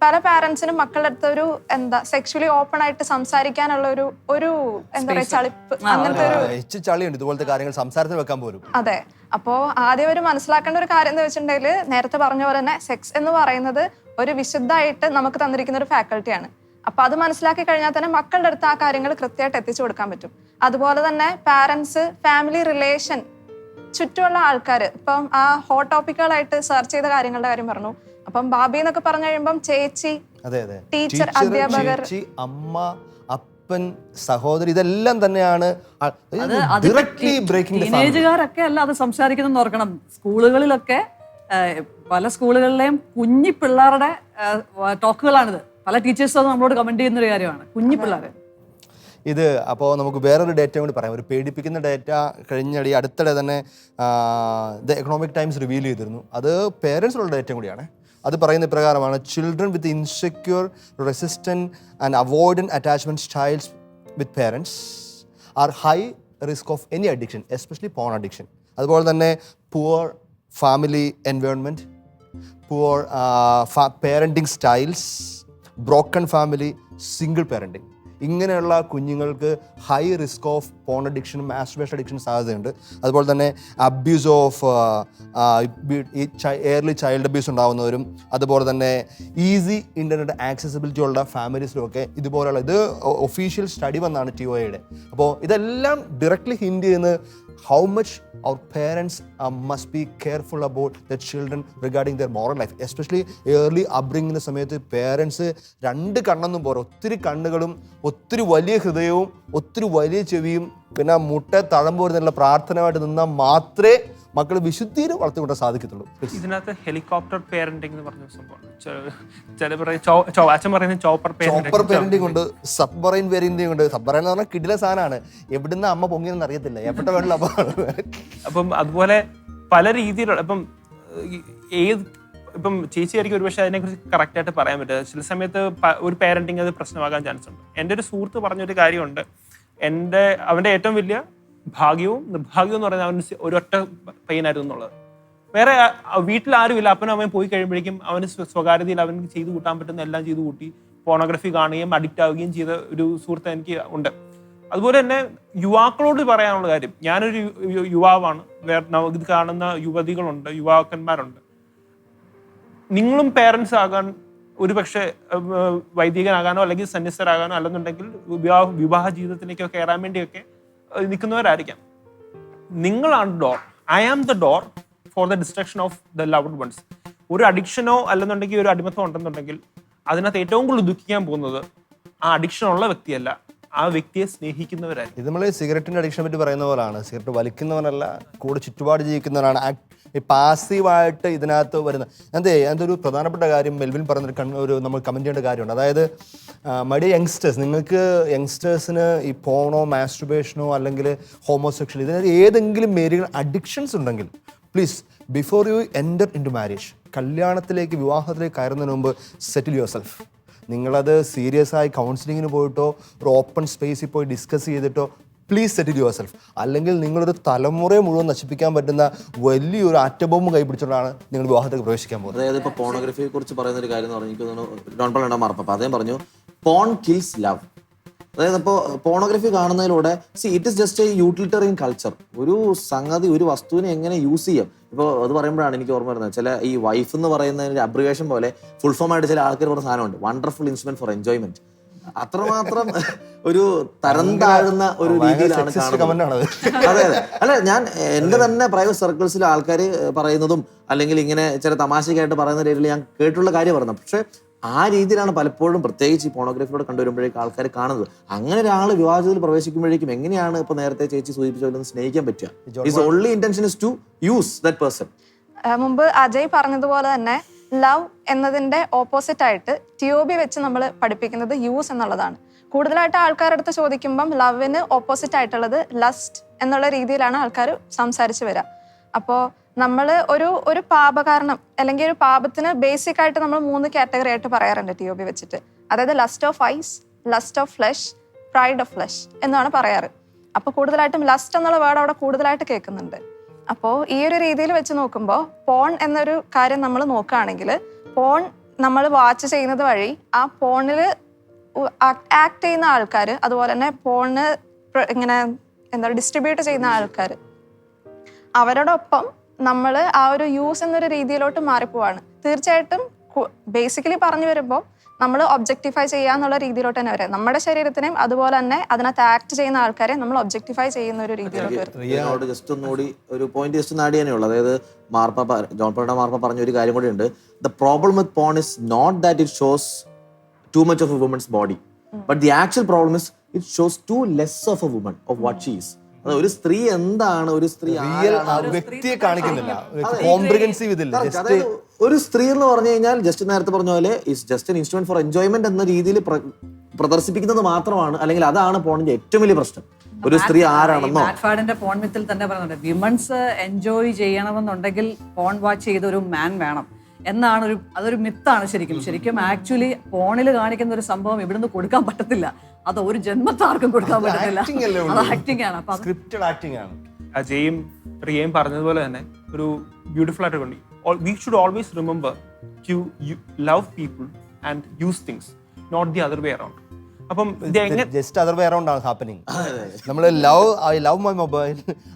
പല പാരന്റ്സിനും മക്കളുടെ അടുത്ത് ഒരു എന്താ സെക്ഷലി ഓപ്പൺ ആയിട്ട് സംസാരിക്കാനുള്ള ഒരു ഒരു എന്താ പറയുക ചളിപ്പ് അങ്ങനത്തെ ഒരു ചളിയുണ്ട് ഇതുപോലത്തെ കാര്യങ്ങൾ സംസാരത്തിൽ വെക്കാൻ പോലും. അതെ. അപ്പോ ആദ്യം ഒരു മനസ്സിലാക്കേണ്ട ഒരു കാര്യം എന്ന് വെച്ചിട്ടുണ്ടെങ്കിൽ നേരത്തെ പറഞ്ഞ പോലെ തന്നെ സെക്സ് എന്ന് പറയുന്നത് ഒരു വിശുദ്ധമായിട്ട് നമുക്ക് തന്നിരിക്കുന്ന ഒരു ഫാക്കൽറ്റിയാണ് അപ്പൊ അത് മനസ്സിലാക്കി കഴിഞ്ഞാൽ തന്നെ മക്കളുടെ അടുത്ത് ആ കാര്യങ്ങൾ കൃത്യമായിട്ട് എത്തിച്ചു കൊടുക്കാൻ പറ്റും. അതുപോലെ തന്നെ പാരന്റ്സ് ഫാമിലി റിലേഷൻ ചുറ്റുമുള്ള ആൾക്കാർ ഇപ്പം ആ ഹോട്ട് ടോപ്പിക്കുകളായിട്ട് സെർച്ച് ചെയ്ത കാര്യങ്ങളുടെ കാര്യം പറഞ്ഞു. അപ്പം ബാബി എന്നൊക്കെ പറഞ്ഞു കഴിയുമ്പം ചേച്ചി ടീച്ചർ അധ്യാപകർ. ചേച്ചി അമ്മ അപ്പൻ സഹോദരി ഇതെല്ലാം തന്നെയാണ് ടീനേജുകാരൊക്കെ അല്ല അത് സംസാരിക്കുന്നത് ഓർക്കണം. സ്കൂളുകളിലൊക്കെ പല സ്കൂളുകളിലെയും കുഞ്ഞി പിള്ളേരുടെ ടോക്കുകളാണിത് പല ടീച്ചേഴ്സും അത് നമ്മളോട് കമന്റ് ചെയ്യുന്ന ഒരു കാര്യമാണ്. കുഞ്ഞി പിള്ളേര്. ഇത് അപ്പോൾ നമുക്ക് വേറൊരു ഡേറ്റ കൂടി പറയാം. ഒരു പേടിപ്പിക്കുന്ന ഡേറ്റ കഴിഞ്ഞടി അടുത്തിടെ തന്നെ ദ എക്കണോമിക് ടൈംസ് റിവീൽ ചെയ്തിരുന്നു. അത് പേരൻസിനുള്ള ഡേറ്റ കൂടിയാണ്. അത് പറയുന്ന പ്രകാരമാണ് children with insecure resistant and avoidant attachment styles with parents are high risk of any addiction especially porn addiction അതുപോലെ തന്നെ poor family environment poor parenting styles broken family single parenting ഇങ്ങനെയുള്ള കുഞ്ഞുങ്ങൾക്ക് ഹൈ റിസ്ക് ഓഫ് പോൺ അഡിക്ഷനും മാസ്റ്റുബേഷൻ അഡിക്ഷനും സാധ്യതയുണ്ട്. അതുപോലെ തന്നെ അബ്യൂസ് ഓഫ് ഈ എയർലി ചൈൽഡ് അബ്യൂസ് ഉണ്ടാകുന്നവരും അതുപോലെ തന്നെ ഈസി ഇന്റർനെറ്റ് ആക്സസിബിലിറ്റി ഉള്ള ഫാമിലീസിലും ഒക്കെ ഇതുപോലെയുള്ള ഇത് ഒഫീഷ്യൽ സ്റ്റഡി വന്നാണ് ടി ഒയുടെ അപ്പോൾ ഇതെല്ലാം ഡയറക്റ്റ്ലി ഹിൻഡ് ചെയ്യുന്നത് how much our parents must be careful about the children regarding their moral life especially early അബ്രിങ്ങിന്റെ സമയത്ത് പേരൻസ് രണ്ട് കണ്ണൊന്നും പോരാ. ഒത്തിരി കണ്ണുകളും ഒത്തിരി വലിയ ഹൃദയവും ഒത്തിരി വലിയ ചെവിയും പിന്നെ മുട്ട തഴമ്പ് വരുന്നുള്ള പ്രാർത്ഥനയായിട്ട് നിന്നാൽ മാത്രമേ മക്കൾ വിശുദ്ധിയിൽ വളർത്തിക്കൊണ്ടാൻ സാധിക്കത്തുള്ളൂ. ഇതിനകത്ത് ഹെലികോപ്റ്റർ പേരന്റിംഗ് എന്ന് പറഞ്ഞ സംഭവം. ചില പറയും ചോ- ചോ- അച്ഛൻ പറയുന്നത് ചോപ്പർ ചോപ്പർ പേരന്റിംഗ് ഉണ്ട് സബ്മറൈൻ പേരന്റിംഗ് ഉണ്ട്. സബ്മറൈൻ എന്ന് പറഞ്ഞാൽ കിടില സാധനമാണ്. എവിടുന്ന് അമ്മ പൊങ്ങിയെന്ന് അറിയത്തില്ല. എവിടെ വേണ്ട അപ്പം അതുപോലെ പല രീതിയിലുള്ള ഇപ്പം ഏത് ഇപ്പം ചേച്ചി ആയിരിക്കും ഒരുപക്ഷെ അതിനെക്കുറിച്ച് കറക്റ്റ് ആയിട്ട് പറയാൻ പറ്റുക. ചില സമയത്ത് ഒരു പാരന്റിങ് അത് പ്രശ്നമാകാൻ ചാൻസ് ഉണ്ട്. എന്റെ ഒരു സുഹൃത്ത് പറഞ്ഞൊരു കാര്യമുണ്ട്. എന്റെ അവന്റെ ഏറ്റവും വലിയ ഭാഗ്യവും നിർഭാഗ്യവും എന്ന് പറയുന്നത് അവന് ഒരൊറ്റ പയ്യനായിരുന്നു എന്നുള്ളത്. വേറെ വീട്ടിൽ ആരുമില്ല. അപ്പനും അമ്മയും പോയി കഴിയുമ്പോഴേക്കും അവന് സ്വ- സ്വകാര്യതയിൽ അവന് ചെയ്തു കൂട്ടാൻ പറ്റുന്ന എല്ലാം ചെയ്തു കൂട്ടി പോണോഗ്രഫി കാണുകയും അഡിക്റ്റ് ആവുകയും ചെയ്ത ഒരു സുഹൃത്ത് എനിക്ക് ഉണ്ട്. അതുപോലെ തന്നെ യുവാക്കളോട് പറയാനുള്ള കാര്യം. ഞാനൊരു യുവാവാണ്. ഇത് കാണുന്ന യുവതികളുണ്ട് യുവാക്കന്മാരുണ്ട്. നിങ്ങളും പേരൻസ് ആകാൻ ഒരു പക്ഷേ വൈദികനാകാനോ അല്ലെങ്കിൽ സന്യസ്തരാകാനോ അല്ലെന്നുണ്ടെങ്കിൽ വിവാഹ വിവാഹ ജീവിതത്തിലേക്കോ കയറാൻ വേണ്ടിയൊക്കെ നിൽക്കുന്നവരായിരിക്കാം. നിങ്ങളാണ് door I am the door for the destruction of the loved ones ഒരു അഡിക്ഷനോ അല്ലെന്നുണ്ടെങ്കിൽ ഒരു അടിമത്തം ഉണ്ടെന്നുണ്ടെങ്കിൽ അതിനകത്ത് ഏറ്റവും കൂടുതൽ ദുഃഖിക്കാൻ പോകുന്നത് ആ അഡിക്ഷൻ ഉള്ള വ്യക്തിയല്ല. ആ വ്യക്തിയെ സ്നേഹിക്കുന്നവരായിരിക്കും. നമ്മൾ സിഗരറ്റിന്റെ അഡിക്ഷനെ പറ്റി പറയുന്ന പോലാണ്. സിഗരറ്റ് വലിക്കുന്നവനല്ല കൂടെ ചുറ്റുപാട് ജീവിക്കുന്നവനാണ്. ഈ പാസീവായിട്ട് ഇതിനകത്ത് വരുന്ന എന്തേ അതൊരു പ്രധാനപ്പെട്ട കാര്യം മെൽവിൻ പറഞ്ഞൊരു കൺ ഒരു നമ്മൾ കമന്റ് ചെയ്യേണ്ട കാര്യമുണ്ട്. അതായത് മടി യങ്സ്റ്റേഴ്സ് നിങ്ങൾക്ക് യങ്സ്റ്റേഴ്സിന് ഈ പോണോ മാസ്റ്റുബേഷനോ അല്ലെങ്കിൽ ഹോമോസെക്ഷൽ ഇതിന് ഏതെങ്കിലും മേരികൾ അഡിക്ഷൻസ് ഉണ്ടെങ്കിൽ please before you enter into marriage കല്യാണത്തിലേക്ക് വിവാഹത്തിലേക്ക് കയറുന്നതിന് മുമ്പ് സെറ്റിൽ യുവർ സെൽഫ് നിങ്ങളത് സീരിയസ് ആയി കൗൺസിലിങ്ങിന് പോയിട്ടോ ഒരു ഓപ്പൺ സ്പേസിൽ പോയി ഡിസ്കസ് ചെയ്തിട്ടോ പ്ലീസ് സെറ്റിൽ യുവർ സെൽഫ് അല്ലെങ്കിൽ നിങ്ങളൊരു തലമുറയെ മുഴുവൻ നശിപ്പിക്കാൻ പറ്റുന്ന വലിയൊരു ആറ്റബോംബ് കൈപിടിച്ചുകൊണ്ടാണ് നിങ്ങൾ വിവാഹത്തിലേക്ക് പ്രവേശിക്കാൻ പോകുന്നത്. അതായത് ഇപ്പോൾ പോണോഗ്രഫിയെ കുറിച്ച് പറയുന്ന ഒരു കാര്യം പറഞ്ഞു എനിക്ക് ഡോൺ പൾ ഉണ്ടാ മറപ്പം അദ്ദേഹം പറഞ്ഞു പോൺ കിൽസ് ലവ് അതായത് ഇപ്പോൾ pornography കാണുന്നതിലൂടെ see it is just a utilitarian culture ഒരു സംഗതി ഒരു വസ്തുവിനെ എങ്ങനെ യൂസ് ചെയ്യാം? ഇപ്പോൾ അത് പറയുമ്പോഴാണ് എനിക്ക് ഓർമ്മ വരുന്നത്. ചില ഈ വൈഫ് എന്ന് പറയുന്നതിന്റെ അബ്രിവേഷൻ പോലെ ഫുൾ ഫോം ആയിട്ട് ചില ആൾക്കാർ പറഞ്ഞ സാധനമുണ്ട്. വണ്ടർഫുൾ ഇൻസ്ട്രുമെന്റ് ഫോർ എൻജോയ്മെന്റ് അത്രമാത്രം ഒരു തരം താഴുന്ന ഒരു രീതിയിലാണ് കാണുന്നത്. അതെ അതെ. അല്ല ഞാൻ എന്റെ തന്നെ പ്രൈവറ്റ് സർക്കിൾസിൽ ആൾക്കാർ പറയുന്നതും അല്ലെങ്കിൽ ഇങ്ങനെ ചില തമാശക്കായിട്ട് പറയുന്ന രീതിയിൽ ഞാൻ കേട്ടുള്ള കാര്യം പറഞ്ഞത് പക്ഷെ ആ രീതിയിലാണ് പലപ്പോഴും പ്രത്യേകിച്ച് ഈ പോണോഗ്രഫിയോടെ കണ്ടുവരുമ്പോഴേക്കും ആൾക്കാർ കാണുന്നത്. അങ്ങനെ ഒരാൾ വിവാഹത്തിൽ പ്രവേശിക്കുമ്പോഴേക്കും എങ്ങനെയാണ് ഇപ്പൊ നേരത്തെ ചേച്ചി സൂചിപ്പിച്ച പോലെ സ്നേഹിക്കാൻ പറ്റുക? Only intention is to use that person ആ, മുമ്പ് അജയ് പറഞ്ഞതുപോലെ തന്നെ ലവ് എന്നതിന്റെ ഓപ്പോസിറ്റ് ആയിട്ട് ഒ വെച്ച് നമ്മൾ പഠിപ്പിക്കുന്നത് യൂസ് എന്നുള്ളതാണ്. കൂടുതലായിട്ട് ആൾക്കാരുടെ അടുത്ത് ചോദിക്കുമ്പം ലവിന് ഓപ്പോസിറ്റ് ആയിട്ടുള്ളത് ലസ്റ്റ് എന്നുള്ള രീതിയിലാണ് ആൾക്കാർ സംസാരിച്ച് വരിക അപ്പോൾ നമ്മൾ ഒരു ഒരു പാപകാരണം അല്ലെങ്കിൽ ഒരു പാപത്തിന് ബേസിക് ആയിട്ട് നമ്മൾ മൂന്ന് കാറ്റഗറി ആയിട്ട് പറയാറുണ്ട് ടി ഒ ബി വെച്ചിട്ട്. അതായത് lust of eyes lust of flesh pride of flesh എന്നാണ് പറയാറ്. അപ്പോൾ കൂടുതലായിട്ടും ലസ്റ്റ് എന്നുള്ള വേർഡ് അവിടെ കൂടുതലായിട്ട് കേൾക്കുന്നുണ്ട്. അപ്പോൾ ഈ ഒരു രീതിയിൽ വെച്ച് നോക്കുമ്പോൾ പോൺ എന്നൊരു കാര്യം നമ്മൾ നോക്കുകയാണെങ്കിൽ പോൺ നമ്മൾ വാച്ച് ചെയ്യുന്നത് വഴി ആ പോണിൽ ആക്ട് ചെയ്യുന്ന ആൾക്കാർ അതുപോലെ തന്നെ പോണിന് ഇങ്ങനെ എന്താ ഡിസ്ട്രിബ്യൂട്ട് ചെയ്യുന്ന ആൾക്കാർ അവരോടൊപ്പം നമ്മൾ ആ ഒരു യൂസ് എന്നൊരു രീതിയിലോട്ട് മാറിപ്പോവാണ്. തീർച്ചയായിട്ടും ബേസിക്കലി പറഞ്ഞു വരുമ്പോൾ നമ്മൾ ഒബ്ജക്ടിഫൈ ചെയ്യുക എന്നുള്ള രീതിയിലോട്ട് തന്നെ വരാം. നമ്മുടെ ശരീരത്തിനെയും അതുപോലെ തന്നെ അതിനകത്ത് ആക്ട് ചെയ്യുന്ന ആൾക്കാരെ നമ്മൾ ഒബ്ജക്ടിഫൈ ചെയ്യുന്ന ഒരു രീതിയിലോട്ട് ജസ്റ്റ് ഒന്ന് ജസ്റ്റ് ഒന്നുകൂടി ഒരു പോയിന്റ് ജസ്റ്റ് ഒന്ന് ആഡ് ചെയ്യാനേ ഉള്ളൂ. അതായത് മാർപ്പ ജോൺ പോളുടെ മാർപ്പ പറഞ്ഞ ഒരു കാര്യം കൂടി ഉണ്ട് the problem with porn is not that it shows too much of a women's body but the actual problem is it shows too less of a woman of what she's ഒരു സ്ത്രീ എന്താണ് ഒരു സ്ത്രീ വ്യക്തിയെ കാണിക്കുന്നില്ല. കോംപ്രിഹെൻസീവ് ഇതില്ല just അതായത് ഒരു സ്ത്രീ എന്ന് പറഞ്ഞു കഴിഞ്ഞാൽ ജസ്റ്റ് നേരത്തെ പറഞ്ഞ പോലെ is just an instrument for enjoyment എന്ന രീതിയിൽ പ്രദർശിപ്പിക്കുന്നത് മാത്രമാണ്. അല്ലെങ്കിൽ അതാണ് പോണിന്റെ ഏറ്റവും വലിയ പ്രശ്നം. ഒരു സ്ത്രീ ആരാണെന്നോ. മാറ്റ്ഫാഡിന്റെ പോൺ മിത്തിൽ തന്നെ പറയുന്നുണ്ട്. വിമൻസ് എൻജോയ് ചെയ്യണമെന്നുണ്ടെങ്കിൽ പോൺ വാച്ച് ചെയ്ത ഒരു മാൻ വേണം. എന്നാണ് ഒരു അതൊരു മിത്താണ് ശരിക്കും. ശരിക്കും ആക്ച്വലി ഫോണിൽ കാണിക്കുന്ന ഒരു സംഭവം ഇവിടുന്ന് കൊടുക്കാൻ പറ്റത്തില്ല. അത് ഒരു ജന്മത്താർക്കും കൊടുക്കാൻ പറ്റത്തില്ല. അത് ആണ്. ആക്ടിംഗ് അജയും റിയയും പറഞ്ഞതുപോലെ തന്നെ ഒരു ബ്യൂട്ടിഫുൾ ആയിട്ട് we should always remember to love people and use things not the other way around അപ്പം ഇത് എങ്ങനെ ജസ്റ്റ് അതർ വേ അറൗണ്ട് ആണ് ഹാപ്പനിങ് നമ്മൾ love I love my mobile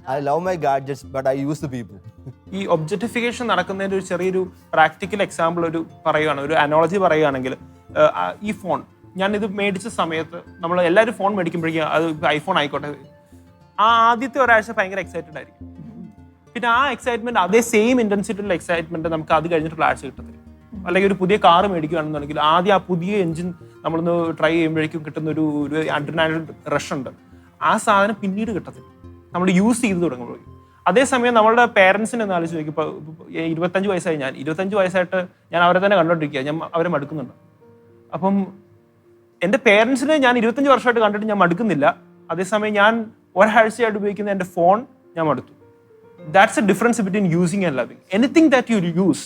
I love my gadgets but I use the people ഈ objectification നടക്കുന്നതിന്റെ ഒരു ചെറിയൊരു practical example ഒരു പറയുകയാണ് ഒരു അനോളജി പറയുകയാണെങ്കിൽ ഈ ഫോൺ ഞാൻ ഇത് മേടിച്ച സമയത്ത് നമ്മൾ എല്ലാവരും ഫോൺ മേടിക്കുമ്പോഴേക്കും അത് ഐഫോൺ ആയിക്കോട്ടെ. ആ ആദ്യത്തെ ഒരാഴ്ച ഭയങ്കര എക്സൈറ്റഡ് ആയിരിക്കും. പിന്നെ ആ എക്സൈറ്റ്മെന്റ് അതേ സെയിം ഇന്റൻസിറ്റിയുള്ള എക്സൈറ്റ്മെന്റ് നമുക്ക് അത് കഴിഞ്ഞിട്ടുള്ള ആഴ്ച കിട്ടത്തില്ല. അല്ലെങ്കിൽ ഒരു പുതിയ കാർ മേടിക്കുകയാണെന്നുണ്ടെങ്കിൽ ആദ്യം ആ പുതിയ എഞ്ചിൻ നമ്മളൊന്ന് ട്രൈ ചെയ്യുമ്പോഴേക്കും കിട്ടുന്ന ഒരു ഒരു അഡ്രിനാലിൻ റഷ് ഉണ്ട്. ആ സാധനം പിന്നീട് കിട്ടത്തില്ല. നമ്മൾ യൂസ് ചെയ്ത് തുടങ്ങുമ്പോൾ. അതേസമയം നമ്മളുടെ പേരൻസിനെ ഒന്ന് ആലോചിച്ച് നോക്കി. ഇപ്പോൾ ഇരുപത്തഞ്ച് വയസ്സായി ഞാൻ. ഇരുപത്തഞ്ച് വയസ്സായിട്ട് ഞാൻ അവരെ തന്നെ കണ്ടോണ്ടിരിക്കുക ഞാൻ അവരെ മടുക്കുന്നുണ്ട്. അപ്പം എന്റെ പേരൻസിനെ ഞാൻ ഇരുപത്തഞ്ച് വർഷമായിട്ട് കണ്ടിട്ട് ഞാൻ മടുക്കുന്നില്ല. അതേസമയം ഞാൻ ഒരാഴ്ചയായിട്ട് ഉപയോഗിക്കുന്ന എന്റെ ഫോൺ ഞാൻ മടുത്തു. That's a difference between using and loving anything that you use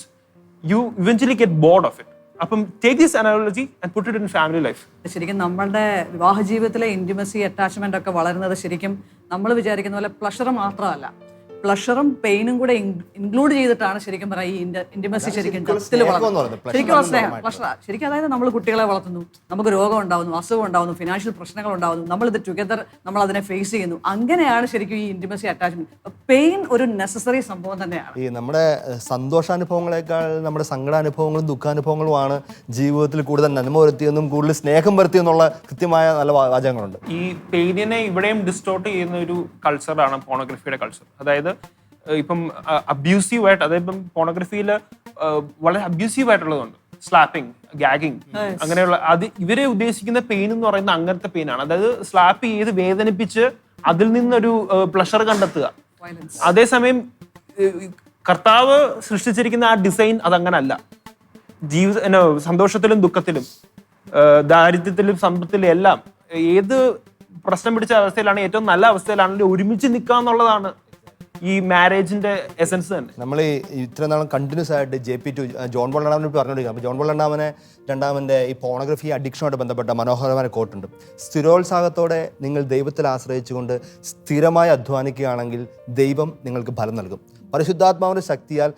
you eventually get bored of it അപ്പം take this analogy and put it in family life ശരിക്കും നമ്മളുടെ വിവാഹ ജീവിതത്തിലെ ഇന്റിമസി അറ്റാച്ച്മെന്റ് ഒക്കെ വളരുന്നത് ശരിക്കും നമ്മൾ വിചാരിക്കുന്ന പോലെ പ്ലഷർ മാത്രമല്ല. പ്ലഷറും പെയിനും കൂടെ ഇൻക്ലൂഡ് ചെയ്തിട്ടാണ് ശരിക്കും പറയാം ഈ ഇന്റിമസി ശരിക്കും. ശരിക്കും സ്നേഹം പ്ലഷർ ശരിക്കും അതായത് നമ്മൾ കുട്ടികളെ വളർത്തുന്നു. നമുക്ക് രോഗം ഉണ്ടാവുന്നു അസുഖം ഉണ്ടാവുന്നു ഫിനാൻഷ്യൽ പ്രശ്നങ്ങൾ ഉണ്ടാവുന്നു. ഇത് ടുഗദർ നമ്മൾ അതിനെ ഫേസ് ചെയ്യുന്നു. അങ്ങനെയാണ് ശരിക്കും ഈ ഇന്റിമസി അറ്റാച്ച്മെന്റ് പെയിൻ ഒരു നെസസറി സംഭവം തന്നെയാണ്. ഈ നമ്മുടെ സന്തോഷാനുഭവങ്ങളെക്കാൾ നമ്മുടെ സങ്കടാനുഭവങ്ങളും ദുഃഖാനുഭവങ്ങളുമാണ് ജീവിതത്തിൽ കൂടുതൽ നന്മ വരുത്തിയെന്നും കൂടുതൽ സ്നേഹം വരുത്തിയെന്നുള്ള കൃത്യമായ നല്ല വാചകങ്ങളുണ്ട്. ഈ പെയിനിനെ ഇവിടെയും ഡിസ്റ്റോർട്ട് ചെയ്യുന്ന ഒരു കൾച്ചറാണ് പോണോഗ്രഫിയുടെ കൾച്ചർ അതായത് ഇപ്പം അബ്യൂസീവ് ആയിട്ട് അതായത് ഇപ്പം പോണോഗ്രഫിയിൽ വളരെ അബ്യൂസീവ് ആയിട്ടുള്ളതുണ്ട് സ്ലാപ്പിംഗ് ഗാഗിങ് അങ്ങനെയുള്ള അത് ഇവരെ ഉദ്ദേശിക്കുന്ന പെയിൻ എന്ന് പറയുന്ന അങ്ങനത്തെ പെയിനാണ് അതായത് സ്ലാപ്പ് ചെയ്ത് വേദനിപ്പിച്ച് അതിൽ നിന്നൊരു പ്ലഷർ കണ്ടെത്തുക. അതേസമയം കർത്താവ് സൃഷ്ടിച്ചിരിക്കുന്ന ആ ഡിസൈൻ അതങ്ങനല്ല. ജീവിത സന്തോഷത്തിലും ദുഃഖത്തിലും ദാരിദ്ര്യത്തിലും സമ്പത്തിലും എല്ലാം ഏത് പ്രശ്നം പിടിച്ച അവസ്ഥയിലാണ് ഏറ്റവും നല്ല അവസ്ഥയിലാണെങ്കിലും ഒരുമിച്ച് നിൽക്കുക എന്നുള്ളതാണ് ഈ മാരേജിന്റെ എസൻസ് തന്നെ? നമ്മൾ ഇത്ര നാളും കണ്ടിന്യൂസ് ആയിട്ട് J P two John Paul രണ്ടാമനെ പറഞ്ഞുകൊണ്ടിരിക്കുക അപ്പോൾ ജോൺ ബോൾ രണ്ടാമനെ രണ്ടാമന്റെ ഈ പോണോഗ്രഫി അഡിക്ഷനുമായിട്ട് ബന്ധപ്പെട്ട മനോഹരമായ കോട്ടുണ്ട് സ്ഥിരോത്സാഹത്തോടെ നിങ്ങൾ ദൈവത്തിൽ ആശ്രയിച്ചുകൊണ്ട് സ്ഥിരമായി അധ്വാനിക്കുകയാണെങ്കിൽ ദൈവം നിങ്ങൾക്ക് ഫലം നൽകും. പരിശുദ്ധാത്മാവിന്റെ ശക്തിയാൽ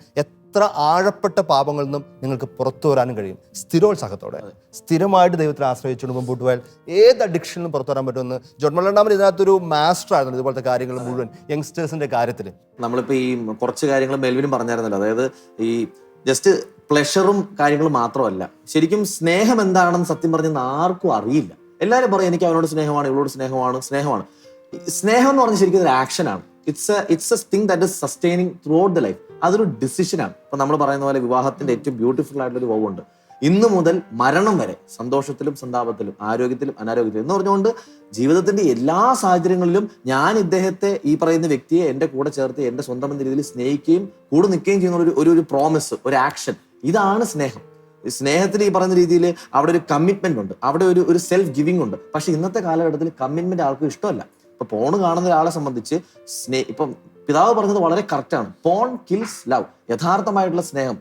അത്ര ആഴപ്പെട്ട പാപങ്ങളിൽ നിന്നും നിങ്ങൾക്ക് പുറത്തു വരാനും കഴിയും. സ്ഥിരോത്സാഹത്തോടെ. സ്ഥിരമായിട്ട് ദൈവത്തിൽ ആശ്രയിച്ചുകൊണ്ട് മുമ്പോട്ട് പോയാൽ ഏത് അഡിക്ഷനിലും പുറത്തു വരാൻ പറ്റുമെന്ന് ജോൺ മല്ലണ്ടാമൻ ഇതിനകത്തൊരു മാസ്റ്റർ ആയിരുന്നു ഇതുപോലത്തെ കാര്യങ്ങൾ മുഴുവൻ യങ്സ്റ്റേഴ്സിന്റെ കാര്യത്തിൽ. നമ്മളിപ്പോ ഈ കുറച്ച് കാര്യങ്ങൾ മെൽവിനും പറഞ്ഞായിരുന്നല്ലോ. അതായത് ഈ ജസ്റ്റ് പ്ലഷറും കാര്യങ്ങളും മാത്രമല്ല. ശരിക്കും സ്നേഹം എന്താണെന്ന് സത്യം പറഞ്ഞ ആർക്കും അറിയില്ല. എല്ലാവരും പറയും എനിക്ക് അവനോട് സ്നേഹമാണ് ഇവളോട് സ്നേഹമാണ് സ്നേഹമാണ്. സ്നേഹം എന്ന് പറഞ്ഞാൽ ശരിക്കും ഒരു ആക്ഷനാണ് it's a it's a thing that is sustaining throughout the life അതൊരു ഡിസിഷനാണ് ഇപ്പൊ നമ്മൾ പറയുന്ന പോലെ വിവാഹത്തിന്റെ ഏറ്റവും ബ്യൂട്ടിഫുൾ ആയിട്ടുള്ള ഒരു വവുണ്ട്. ഇന്നു മുതൽ മരണം വരെ സന്തോഷത്തിലും സന്താപത്തിലും ആരോഗ്യത്തിലും അനാരോഗ്യത്തിലും എന്ന് പറഞ്ഞുകൊണ്ട് ജീവിതത്തിന്റെ എല്ലാ സാഹചര്യങ്ങളിലും ഞാൻ ഇദ്ദേഹത്തെ ഈ പറയുന്ന വ്യക്തിയെ എന്റെ കൂടെ ചേർത്ത് എന്റെ സ്വന്തം എന്ന രീതിയിൽ സ്നേഹിക്കുകയും കൂടെ നിൽക്കുകയും ചെയ്യുന്ന ഒരു ഒരു പ്രോമിസ് ഒരു ആക്ഷൻ ഇതാണ് സ്നേഹം. സ്നേഹത്തിൽ ഈ പറയുന്ന രീതിയിൽ അവിടെ ഒരു കമ്മിറ്റ്മെന്റ് ഉണ്ട്. അവിടെ ഒരു ഒരു സെൽഫ് ഗിവിംഗ് ഉണ്ട്. പക്ഷെ ഇന്നത്തെ കാലഘട്ടത്തിൽ കമ്മിറ്റ്മെന്റ് ആർക്കും ഇഷ്ടമല്ല. ഇപ്പൊ പോണ് കാണുന്ന ഒരാളെ സംബന്ധിച്ച് സ്നേ ഇപ്പം പിതാവ് പറഞ്ഞത് വളരെ കറക്റ്റാണ് പോൺ കിൽസ് ലവ് യഥാർത്ഥമായിട്ടുള്ള സ്നേഹം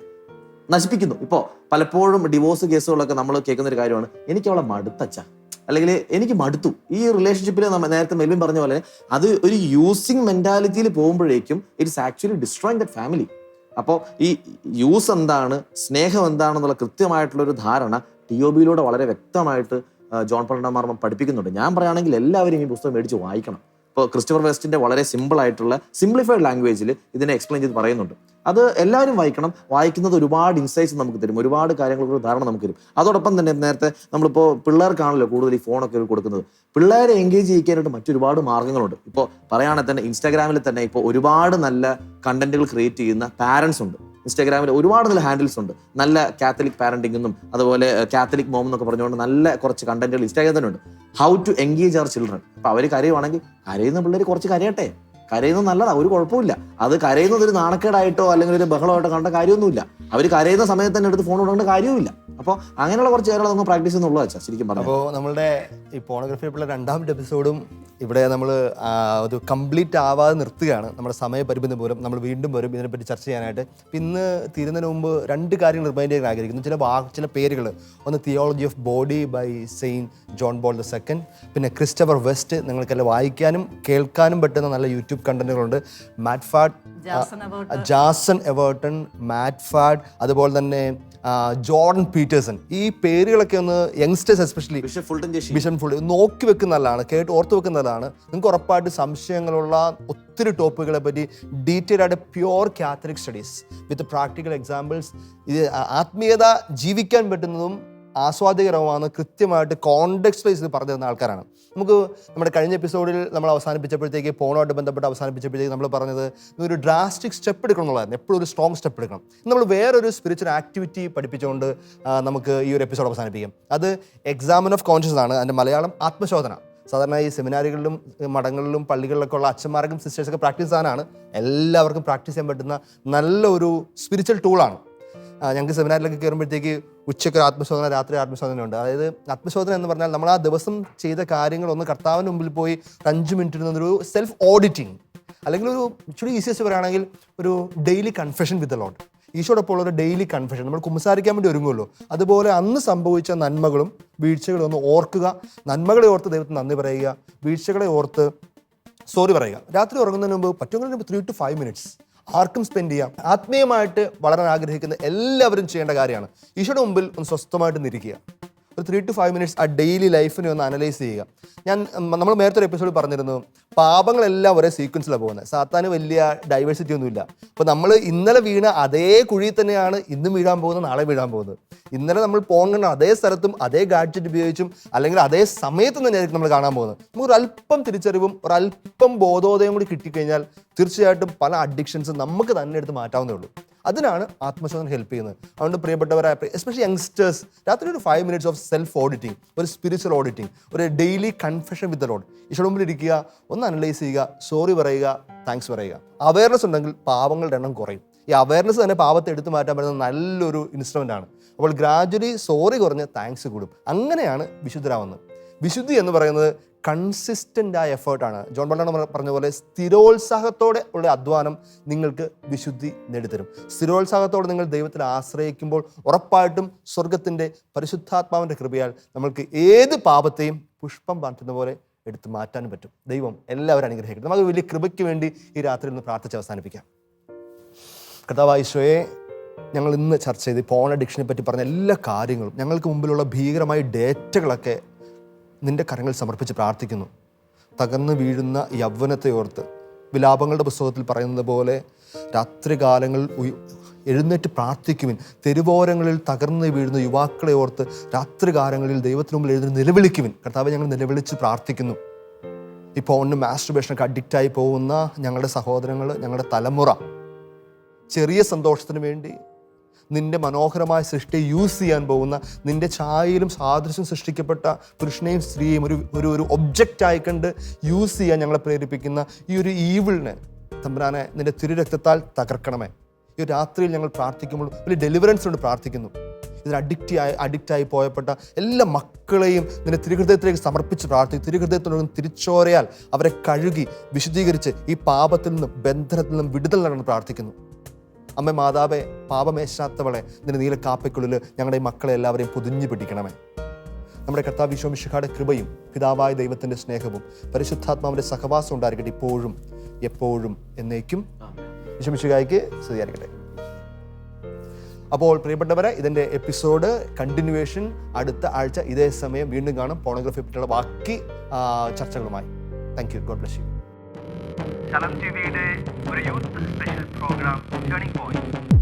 നശിപ്പിക്കുന്നു. ഇപ്പോ പലപ്പോഴും ഡിവോഴ്സ് കേസുകളൊക്കെ നമ്മൾ കേൾക്കുന്ന ഒരു കാര്യമാണ്. എനിക്ക് അവളെ മടുത്തച്ച അല്ലെങ്കിൽ എനിക്ക് മടുത്തു. ഈ റിലേഷൻഷിപ്പിൽ നമ്മൾ നേരത്തെ മെൽവിൻ പറഞ്ഞ പോലെ അത് ഒരു യൂസിങ് മെന്റാലിറ്റിയിൽ പോകുമ്പോഴേക്കും it's actually destroying that family അപ്പോൾ ഈ യൂസ് എന്താണ് സ്നേഹം എന്താണെന്നുള്ള കൃത്യമായിട്ടുള്ള ഒരു ധാരണ ടി ഒ ബിയിലൂടെ വളരെ വ്യക്തമായിട്ട് ജോൺ പണ്ടമാർമ്മ പഠിപ്പിക്കുന്നുണ്ട്. ഞാൻ പറയുകയാണെങ്കിൽ എല്ലാവരും ഈ പുസ്തകം മേടിച്ച് വായിക്കണം. ഇപ്പോൾ ക്രിസ്റ്റഫർ വെസ്റ്റിന്റെ വളരെ സിമ്പിൾ ആയിട്ടുള്ള സിംപ്ലിഫൈഡ് ലാംഗ്വേജിൽ ഇതിനെ എക്സ്പ്ലെയിൻ ചെയ്ത് പറയുന്നുണ്ട്. അത് എല്ലാവരും വായിക്കണം. വായിക്കുന്നത് ഒരുപാട് ഇൻസൈറ്റ്സ് നമുക്ക് തരും. ഒരുപാട് കാര്യങ്ങൾക്കൊരു ധാരണ നമുക്ക് തരും. അതോടൊപ്പം തന്നെ നേരത്തെ നമ്മളിപ്പോൾ പിള്ളേർക്കാണല്ലോ കൂടുതൽ ഈ ഫോണൊക്കെ കൊടുക്കുന്നത്. പിള്ളേരെ എൻഗേജ് ചെയ്യിക്കാനായിട്ട് മറ്റൊരുപാട് മാർഗങ്ങളുണ്ട് ഇപ്പോൾ പറയുകയാണെങ്കിൽ തന്നെ ഇൻസ്റ്റാഗ്രാമിൽ തന്നെ ഇപ്പോൾ ഒരുപാട് നല്ല കണ്ടന്റുകൾ ക്രിയേറ്റ് ചെയ്യുന്ന പാരൻസ് ഉണ്ട്. ഇൻസ്റ്റാഗ്രാമിൽ ഒരുപാട് നല്ല ഹാൻഡിൽസ് ഉണ്ട്. നല്ല കാത്തലിക് പാരന്റിംഗ് എന്നും അതുപോലെ കാത്തലിക് മോം എന്നൊക്കെ പറഞ്ഞുകൊണ്ട് നല്ല കുറച്ച് കണ്ടന്റുകൾ ഇൻസ്റ്റാഗ്രാമിൽ തന്നെ ഉണ്ട്. How to engage our children അപ്പൊ അവർ കരയുവാണെങ്കിൽ കരയുന്ന പിള്ളേർ കുറച്ച് കരയട്ടെ. കരയുന്നത് നല്ലതാ ഒരു കുഴപ്പമില്ല അത് കരയുന്നത് ഒരു നാണക്കേടായിട്ടോ അല്ലെങ്കിൽ ഒരു ബഹളമായിട്ടോ കണ്ട കാര്യമൊന്നുമില്ല. അവർ കരയുന്ന സമയത്ത് തന്നെ എടുത്ത് ഫോൺ കൊടുക്കേണ്ട കാര്യമില്ല അപ്പോൾ അങ്ങനെയുള്ള കുറച്ച് കാര്യങ്ങൾ നമുക്ക് പ്രാക്ടീസ് ചെയ്യുന്നുള്ളൂ വെച്ചാൽ ശരിക്കും പറഞ്ഞു. അപ്പോൾ നമ്മുടെ ഈ പോണോഗ്രഫിയുള്ള രണ്ടാമത്തെ എപ്പിസോഡും ഇവിടെ നമ്മൾ അത് കംപ്ലീറ്റ് ആവാതെ നിർത്തുകയാണ്. നമ്മുടെ സമയപരിമിതി മൂലം നമ്മൾ വീണ്ടും വരും ഇതിനെപ്പറ്റി ചർച്ച ചെയ്യാനായിട്ട്. ഇന്ന് തീരുന്നതിന് മുമ്പ് രണ്ട് കാര്യങ്ങൾ റിമൈൻഡ് ചെയ്യാൻ ആഗ്രഹിക്കുന്നു. ചില വാ ചില പേരുകൾ ഒന്ന് theology of body by saint John Paul the second പിന്നെ ക്രിസ്റ്റഫർ വെസ്റ്റ് നിങ്ങൾക്കെല്ലാം വായിക്കാനും കേൾക്കാനും പറ്റുന്ന നല്ല YouTube കണ്ടന്റുകളുണ്ട്. Matt Fradd Jason Everton. Matt Fradd അതുപോലെ തന്നെ ജോർഡൻ പീറ്റേഴ്സൺ. ഈ പേരുകളൊക്കെ ഒന്ന് യങ്സ്റ്റേഴ്സ് എസ്പെഷ്യലി ബിഷൻ ഫുൾ നോക്കി വെക്കുന്ന നല്ലതാണ് കേട്ട് ഓർത്ത് വെക്കുന്ന നല്ലതാണ് നിങ്ങൾക്ക് ഉറപ്പായിട്ട് സംശയങ്ങളുള്ള ഒത്തിരി ടോപ്പിക്കുകളെ പറ്റി ഡീറ്റെയിൽ ആയിട്ട് pure Catholic studies with practical examples ഇത് ആത്മീയത ജീവിക്കാൻ പറ്റുന്നതും ആസ്വാദികരവുമാണ് കൃത്യമായിട്ട് കോണ്ടെക്സ്റ്റ് വൈസ് പറഞ്ഞു തരുന്ന ആൾക്കാരാണ്. നമുക്ക് നമ്മുടെ കഴിഞ്ഞ എപ്പിസോഡിൽ നമ്മൾ അവസാനിപ്പിച്ചപ്പോഴത്തേക്ക് ഫോണുമായിട്ട് ബന്ധപ്പെട്ട് അവസാനിപ്പിച്ചപ്പോഴത്തേക്ക് നമ്മൾ പറഞ്ഞത് ഒരു ഡ്രാസ്റ്റിക് സ്റ്റെപ്പ് എടുക്കണം എന്നുള്ളതായിരുന്നു എപ്പോഴും ഒരു സ്ട്രോങ് സ്റ്റെപ്പ് എടുക്കണം. നമ്മൾ വേറൊരു സ്പിരിച്വൽ ആക്ടിവിറ്റി പഠിപ്പിച്ചുകൊണ്ട് നമുക്ക് ഈ ഒരു എപ്പിസോഡ് അവസാനിപ്പിക്കാം. അത് എക്സാമിൻ ഓഫ് കോൺഷ്യസ് ആണ്. അതിന്റെ മലയാളം ആത്മശോധന. സാധാരണ ഈ സെമിനാറുകളിലും മഠങ്ങളിലും പള്ളികളിലൊക്കെ ഉള്ള അച്ഛന്മാർക്കും സിസ്റ്റേഴ്സൊക്കെ പ്രാക്ടീസ് ആണ് എല്ലാവർക്കും പ്രാക്ടീസ് ചെയ്യാൻ പറ്റുന്ന നല്ലൊരു സ്പിരിച്വൽ ടൂളാണ് ഞങ്ങൾക്ക് സെമിനാറിലൊക്കെ കയറുമ്പോഴത്തേക്ക് ഉച്ചയ്ക്ക് ഒരു ആത്മശോധന രാത്രി ആത്മശോധന ഉണ്ട്. അതായത് ആത്മശോധന എന്ന് പറഞ്ഞാൽ നമ്മൾ ആ ദിവസം ചെയ്ത കാര്യങ്ങൾ ഒന്ന് കർത്താവിന് മുമ്പിൽ പോയി ഒരു അഞ്ച് മിനിറ്റ് ഇരുന്നൊരു സെൽഫ് ഓഡിറ്റിംഗ് അല്ലെങ്കിൽ ഒരു ഇച്ചിരി ഈസിയസ്റ്റ് പറയുകയാണെങ്കിൽ ഒരു daily confession with a lot ഈശോടൊപ്പം ഉള്ള ഒരു ഡെയിലി കൺഫെഷൻ നമ്മൾ കുമ്പസാരിക്കാൻ വേണ്ടി ഒരുങ്ങുമല്ലോ. അതുപോലെ അന്ന് സംഭവിച്ച നന്മകളും വീഴ്ചകളും ഒന്ന് ഓർക്കുക. നന്മകളെ ഓർത്ത് ദൈവത്തിന് നന്ദി പറയുക. വീഴ്ചകളെ ഓർത്ത് സോറി പറയുക. രാത്രി ഉറങ്ങുന്നതിന് മുമ്പ് പറ്റുമെങ്കിൽ ത്രീ ടു ഫൈവ് മിനിറ്റ്സ് ആർക്കും സ്പെൻഡ് ചെയ്യാം. ആത്മീയമായിട്ട് വളരാൻ ആഗ്രഹിക്കുന്ന എല്ലാവരും ചെയ്യേണ്ട കാര്യമാണ്. ഈശോയുടെ മുമ്പിൽ ഒന്ന് സ്വസ്ഥമായിട്ട് നിരിക്കുക. ഒരു ത്രീ ടു ഫൈവ് മിനിറ്റ്സ് ആ ഡെയിലി ലൈഫിനെ ഒന്ന് അനലൈസ് ചെയ്യുക. ഞാൻ നമ്മൾ നേരത്തെ ഒരു എപ്പിസോഡ് പറഞ്ഞിരുന്നു പാപങ്ങളെല്ലാം ഒരേ സീക്വൻസിലാണ് പോകുന്നത് സാത്താന് വലിയ ഡൈവേഴ്സിറ്റി ഒന്നുമില്ല. അപ്പോൾ നമ്മൾ ഇന്നലെ വീണ അതേ കുഴിയിൽ തന്നെയാണ് ഇന്നും വീഴാൻ പോകുന്നത് നാളെ വീഴാൻ പോകുന്നത്. ഇന്നലെ നമ്മൾ പോകേണ്ട അതേ സ്ഥലത്തും അതേ ഗാഡ്ജറ്റ് ഉപയോഗിച്ചും അല്ലെങ്കിൽ അതേ സമയത്തും തന്നെയായിരിക്കും നമ്മൾ കാണാൻ പോകുന്നത്. നമുക്ക് ഒരല്പം തിരിച്ചറിവും ഒരല്പം ബോധോദയം കൂടി കിട്ടിക്കഴിഞ്ഞാൽ തീർച്ചയായിട്ടും പല അഡിക്ഷൻസും നമുക്ക് തന്നെ എടുത്ത് മാറ്റാവുന്നേ ഉള്ളൂ. അതിനാണ് ആത്മശോധന ഹെൽപ്പ് ചെയ്യുന്നത്. അതുകൊണ്ട് പ്രിയപ്പെട്ടവരായ എസ്പെഷ്യലി യങ്സ്റ്റേഴ്സ് രാത്രി ഒരു five minutes of self auditing ഒരു സ്പിരിച്വൽ ഓഡിറ്റിംഗ് ഒരു ഡെയിലി കൺഫെഷൻ വിത്ത് ലോഡ് ഈശോയുടെ മുമ്പിൽ ഇരിക്കുക ഒന്ന് അനലൈസ് ചെയ്യുക സോറി പറയുക താങ്ക്സ് പറയുക. അവയർനെസ് ഉണ്ടെങ്കിൽ പാവങ്ങളുടെ എണ്ണം കുറയും. ഈ അവയർനെസ് തന്നെ പാവത്തെ എടുത്തു മാറ്റാൻ പറ്റുന്ന നല്ലൊരു ഇൻസ്ട്രുമെന്റ് ആണ്. അപ്പോൾ ഗ്രാജ്വലി സോറി കുറഞ്ഞ് താങ്ക്സ് കൂടും. അങ്ങനെയാണ് വിശുദ്ധരാവുന്നത്. വിശുദ്ധി എന്ന് പറയുന്നത് കൺസിസ്റ്റന്റ് ആയ എഫേർട്ടാണ് ജോൺ ബണ്ടാണ് പറഞ്ഞ പോലെ സ്ഥിരോത്സാഹത്തോടെ ഉള്ള അധ്വാനം നിങ്ങൾക്ക് വിശുദ്ധി നേടിത്തരും. സ്ഥിരോത്സാഹത്തോടെ നിങ്ങൾ ദൈവത്തിൽ ആശ്രയിക്കുമ്പോൾ ഉറപ്പായിട്ടും സ്വർഗത്തിന്റെ പരിശുദ്ധാത്മാവിന്റെ കൃപയാൽ നമ്മൾക്ക് ഏത് പാപത്തെയും പുഷ്പം പാറ്റുന്ന പോലെ എടുത്ത് മാറ്റാനും പറ്റും. ദൈവം എല്ലാവരും അനുഗ്രഹിക്കട്ടെ. നമുക്ക് വലിയ കൃപയ്ക്ക് വേണ്ടി ഈ രാത്രി ഒന്ന് പ്രാർത്ഥിച്ച് അവസാനിപ്പിക്കാം. കർത്താവായിശോയെ ഞങ്ങൾ ഇന്ന് ചർച്ച ചെയ്ത് പോൺ അഡിക്ഷനെ പറ്റി പറഞ്ഞ എല്ലാ കാര്യങ്ങളും ഞങ്ങൾക്ക് മുമ്പിലുള്ള ഭീകരമായ ഡേറ്റകളൊക്കെ നിന്റെ കരങ്ങൾ സമർപ്പിച്ച് പ്രാർത്ഥിക്കുന്നു. തകർന്നു വീഴുന്ന യൗവനത്തെ ഓർത്ത് വിലാപങ്ങളുടെ പുസ്തകത്തിൽ പറയുന്നത് പോലെ രാത്രികാലങ്ങളിൽ എഴുന്നേറ്റ് പ്രാർത്ഥിക്കുവിൻ. തെരുവോരങ്ങളിൽ തകർന്നു വീഴുന്ന യുവാക്കളെ ഓർത്ത് രാത്രികാലങ്ങളിൽ ദൈവത്തിന് മുമ്പിൽ എഴുതി നിലവിളിക്കുവിൻ. കർത്താവ് ഞങ്ങൾ നിലവിളിച്ച് പ്രാർത്ഥിക്കുന്നു. ഇപ്പോൾ ഒന്ന് മാസ്റ്റർബേഷനൊക്കെ അഡിക്റ്റായി പോകുന്ന ഞങ്ങളുടെ സഹോദരങ്ങൾ ഞങ്ങളുടെ തലമുറ ചെറിയ സന്തോഷത്തിന് വേണ്ടി നിന്റെ മനോഹരമായ സൃഷ്ടി യൂസ് ചെയ്യാൻ പോകുന്ന നിന്റെ ഛായയിലും സാദൃശ്യം സൃഷ്ടിക്കപ്പെട്ട പുരുഷനെയും സ്ത്രീയും ഒരു ഒരു ഒരു ഒബ്ജക്റ്റ് കണ്ട് യൂസ് ചെയ്യാൻ ഞങ്ങളെ പ്രേരിപ്പിക്കുന്ന ഈ ഒരു ഈവിളിനെ തമ്പുരാനെ നിന്റെ തിരുരക്തത്താൽ തകർക്കണമേ. ഈ രാത്രിയിൽ ഞങ്ങൾ പ്രാർത്ഥിക്കുമ്പോൾ ഒരു ഡെലിവറൻസ് കൊണ്ട് പ്രാർത്ഥിക്കുന്നു. ഇതിന് അഡിക്റ്റ് ആയി അഡിക്റ്റായി പോയപ്പെട്ട എല്ലാ മക്കളെയും നിന്റെ തിരുഹൃദയത്തിലേക്ക് സമർപ്പിച്ച് പ്രാർത്ഥിക്കും തിരുഹൃദയത്തിനോട് തിരിച്ചോരയാൽ അവരെ കഴുകി വിശദീകരിച്ച് ഈ പാപത്തിൽ നിന്നും ബന്ധനത്തിൽ നിന്നും വിടുതൽ നടന്ന് പ്രാർത്ഥിക്കുന്നു. അമ്മ മാതാവെ പാപമേശാത്തവളെ നിന്റെ നീല കാപ്പയ്ക്കുള്ളിൽ ഞങ്ങളുടെ ഈ മക്കളെ എല്ലാവരെയും പൊതിഞ്ഞു പിടിക്കണമേ. നമ്മുടെ കർത്താവ് വിശ്വമിഷിഖയുടെ കൃപയും പിതാവായ ദൈവത്തിന്റെ സ്നേഹവും പരിശുദ്ധാത്മാവിന്റെ സഹവാസം ഉണ്ടായിരിക്കട്ടെ ഇപ്പോഴും എപ്പോഴും എന്നേക്കും. വിശ്വമിഷിഖായ്ക്ക് സ്തുതിയായിരിക്കട്ടെ. അപ്പോൾ പ്രിയപ്പെട്ടവരെ ഇതിന്റെ എപ്പിസോഡ് കണ്ടിന്യൂവേഷൻ അടുത്ത ആഴ്ച ഇതേ സമയം വീണ്ടും കാണും പോണോഗ്രഫി പറ്റിയുള്ള ബാക്കി ചർച്ചകളുമായി. Thank you God bless you ചലം ടിവിയുടെ ഒരു youth special programme turning point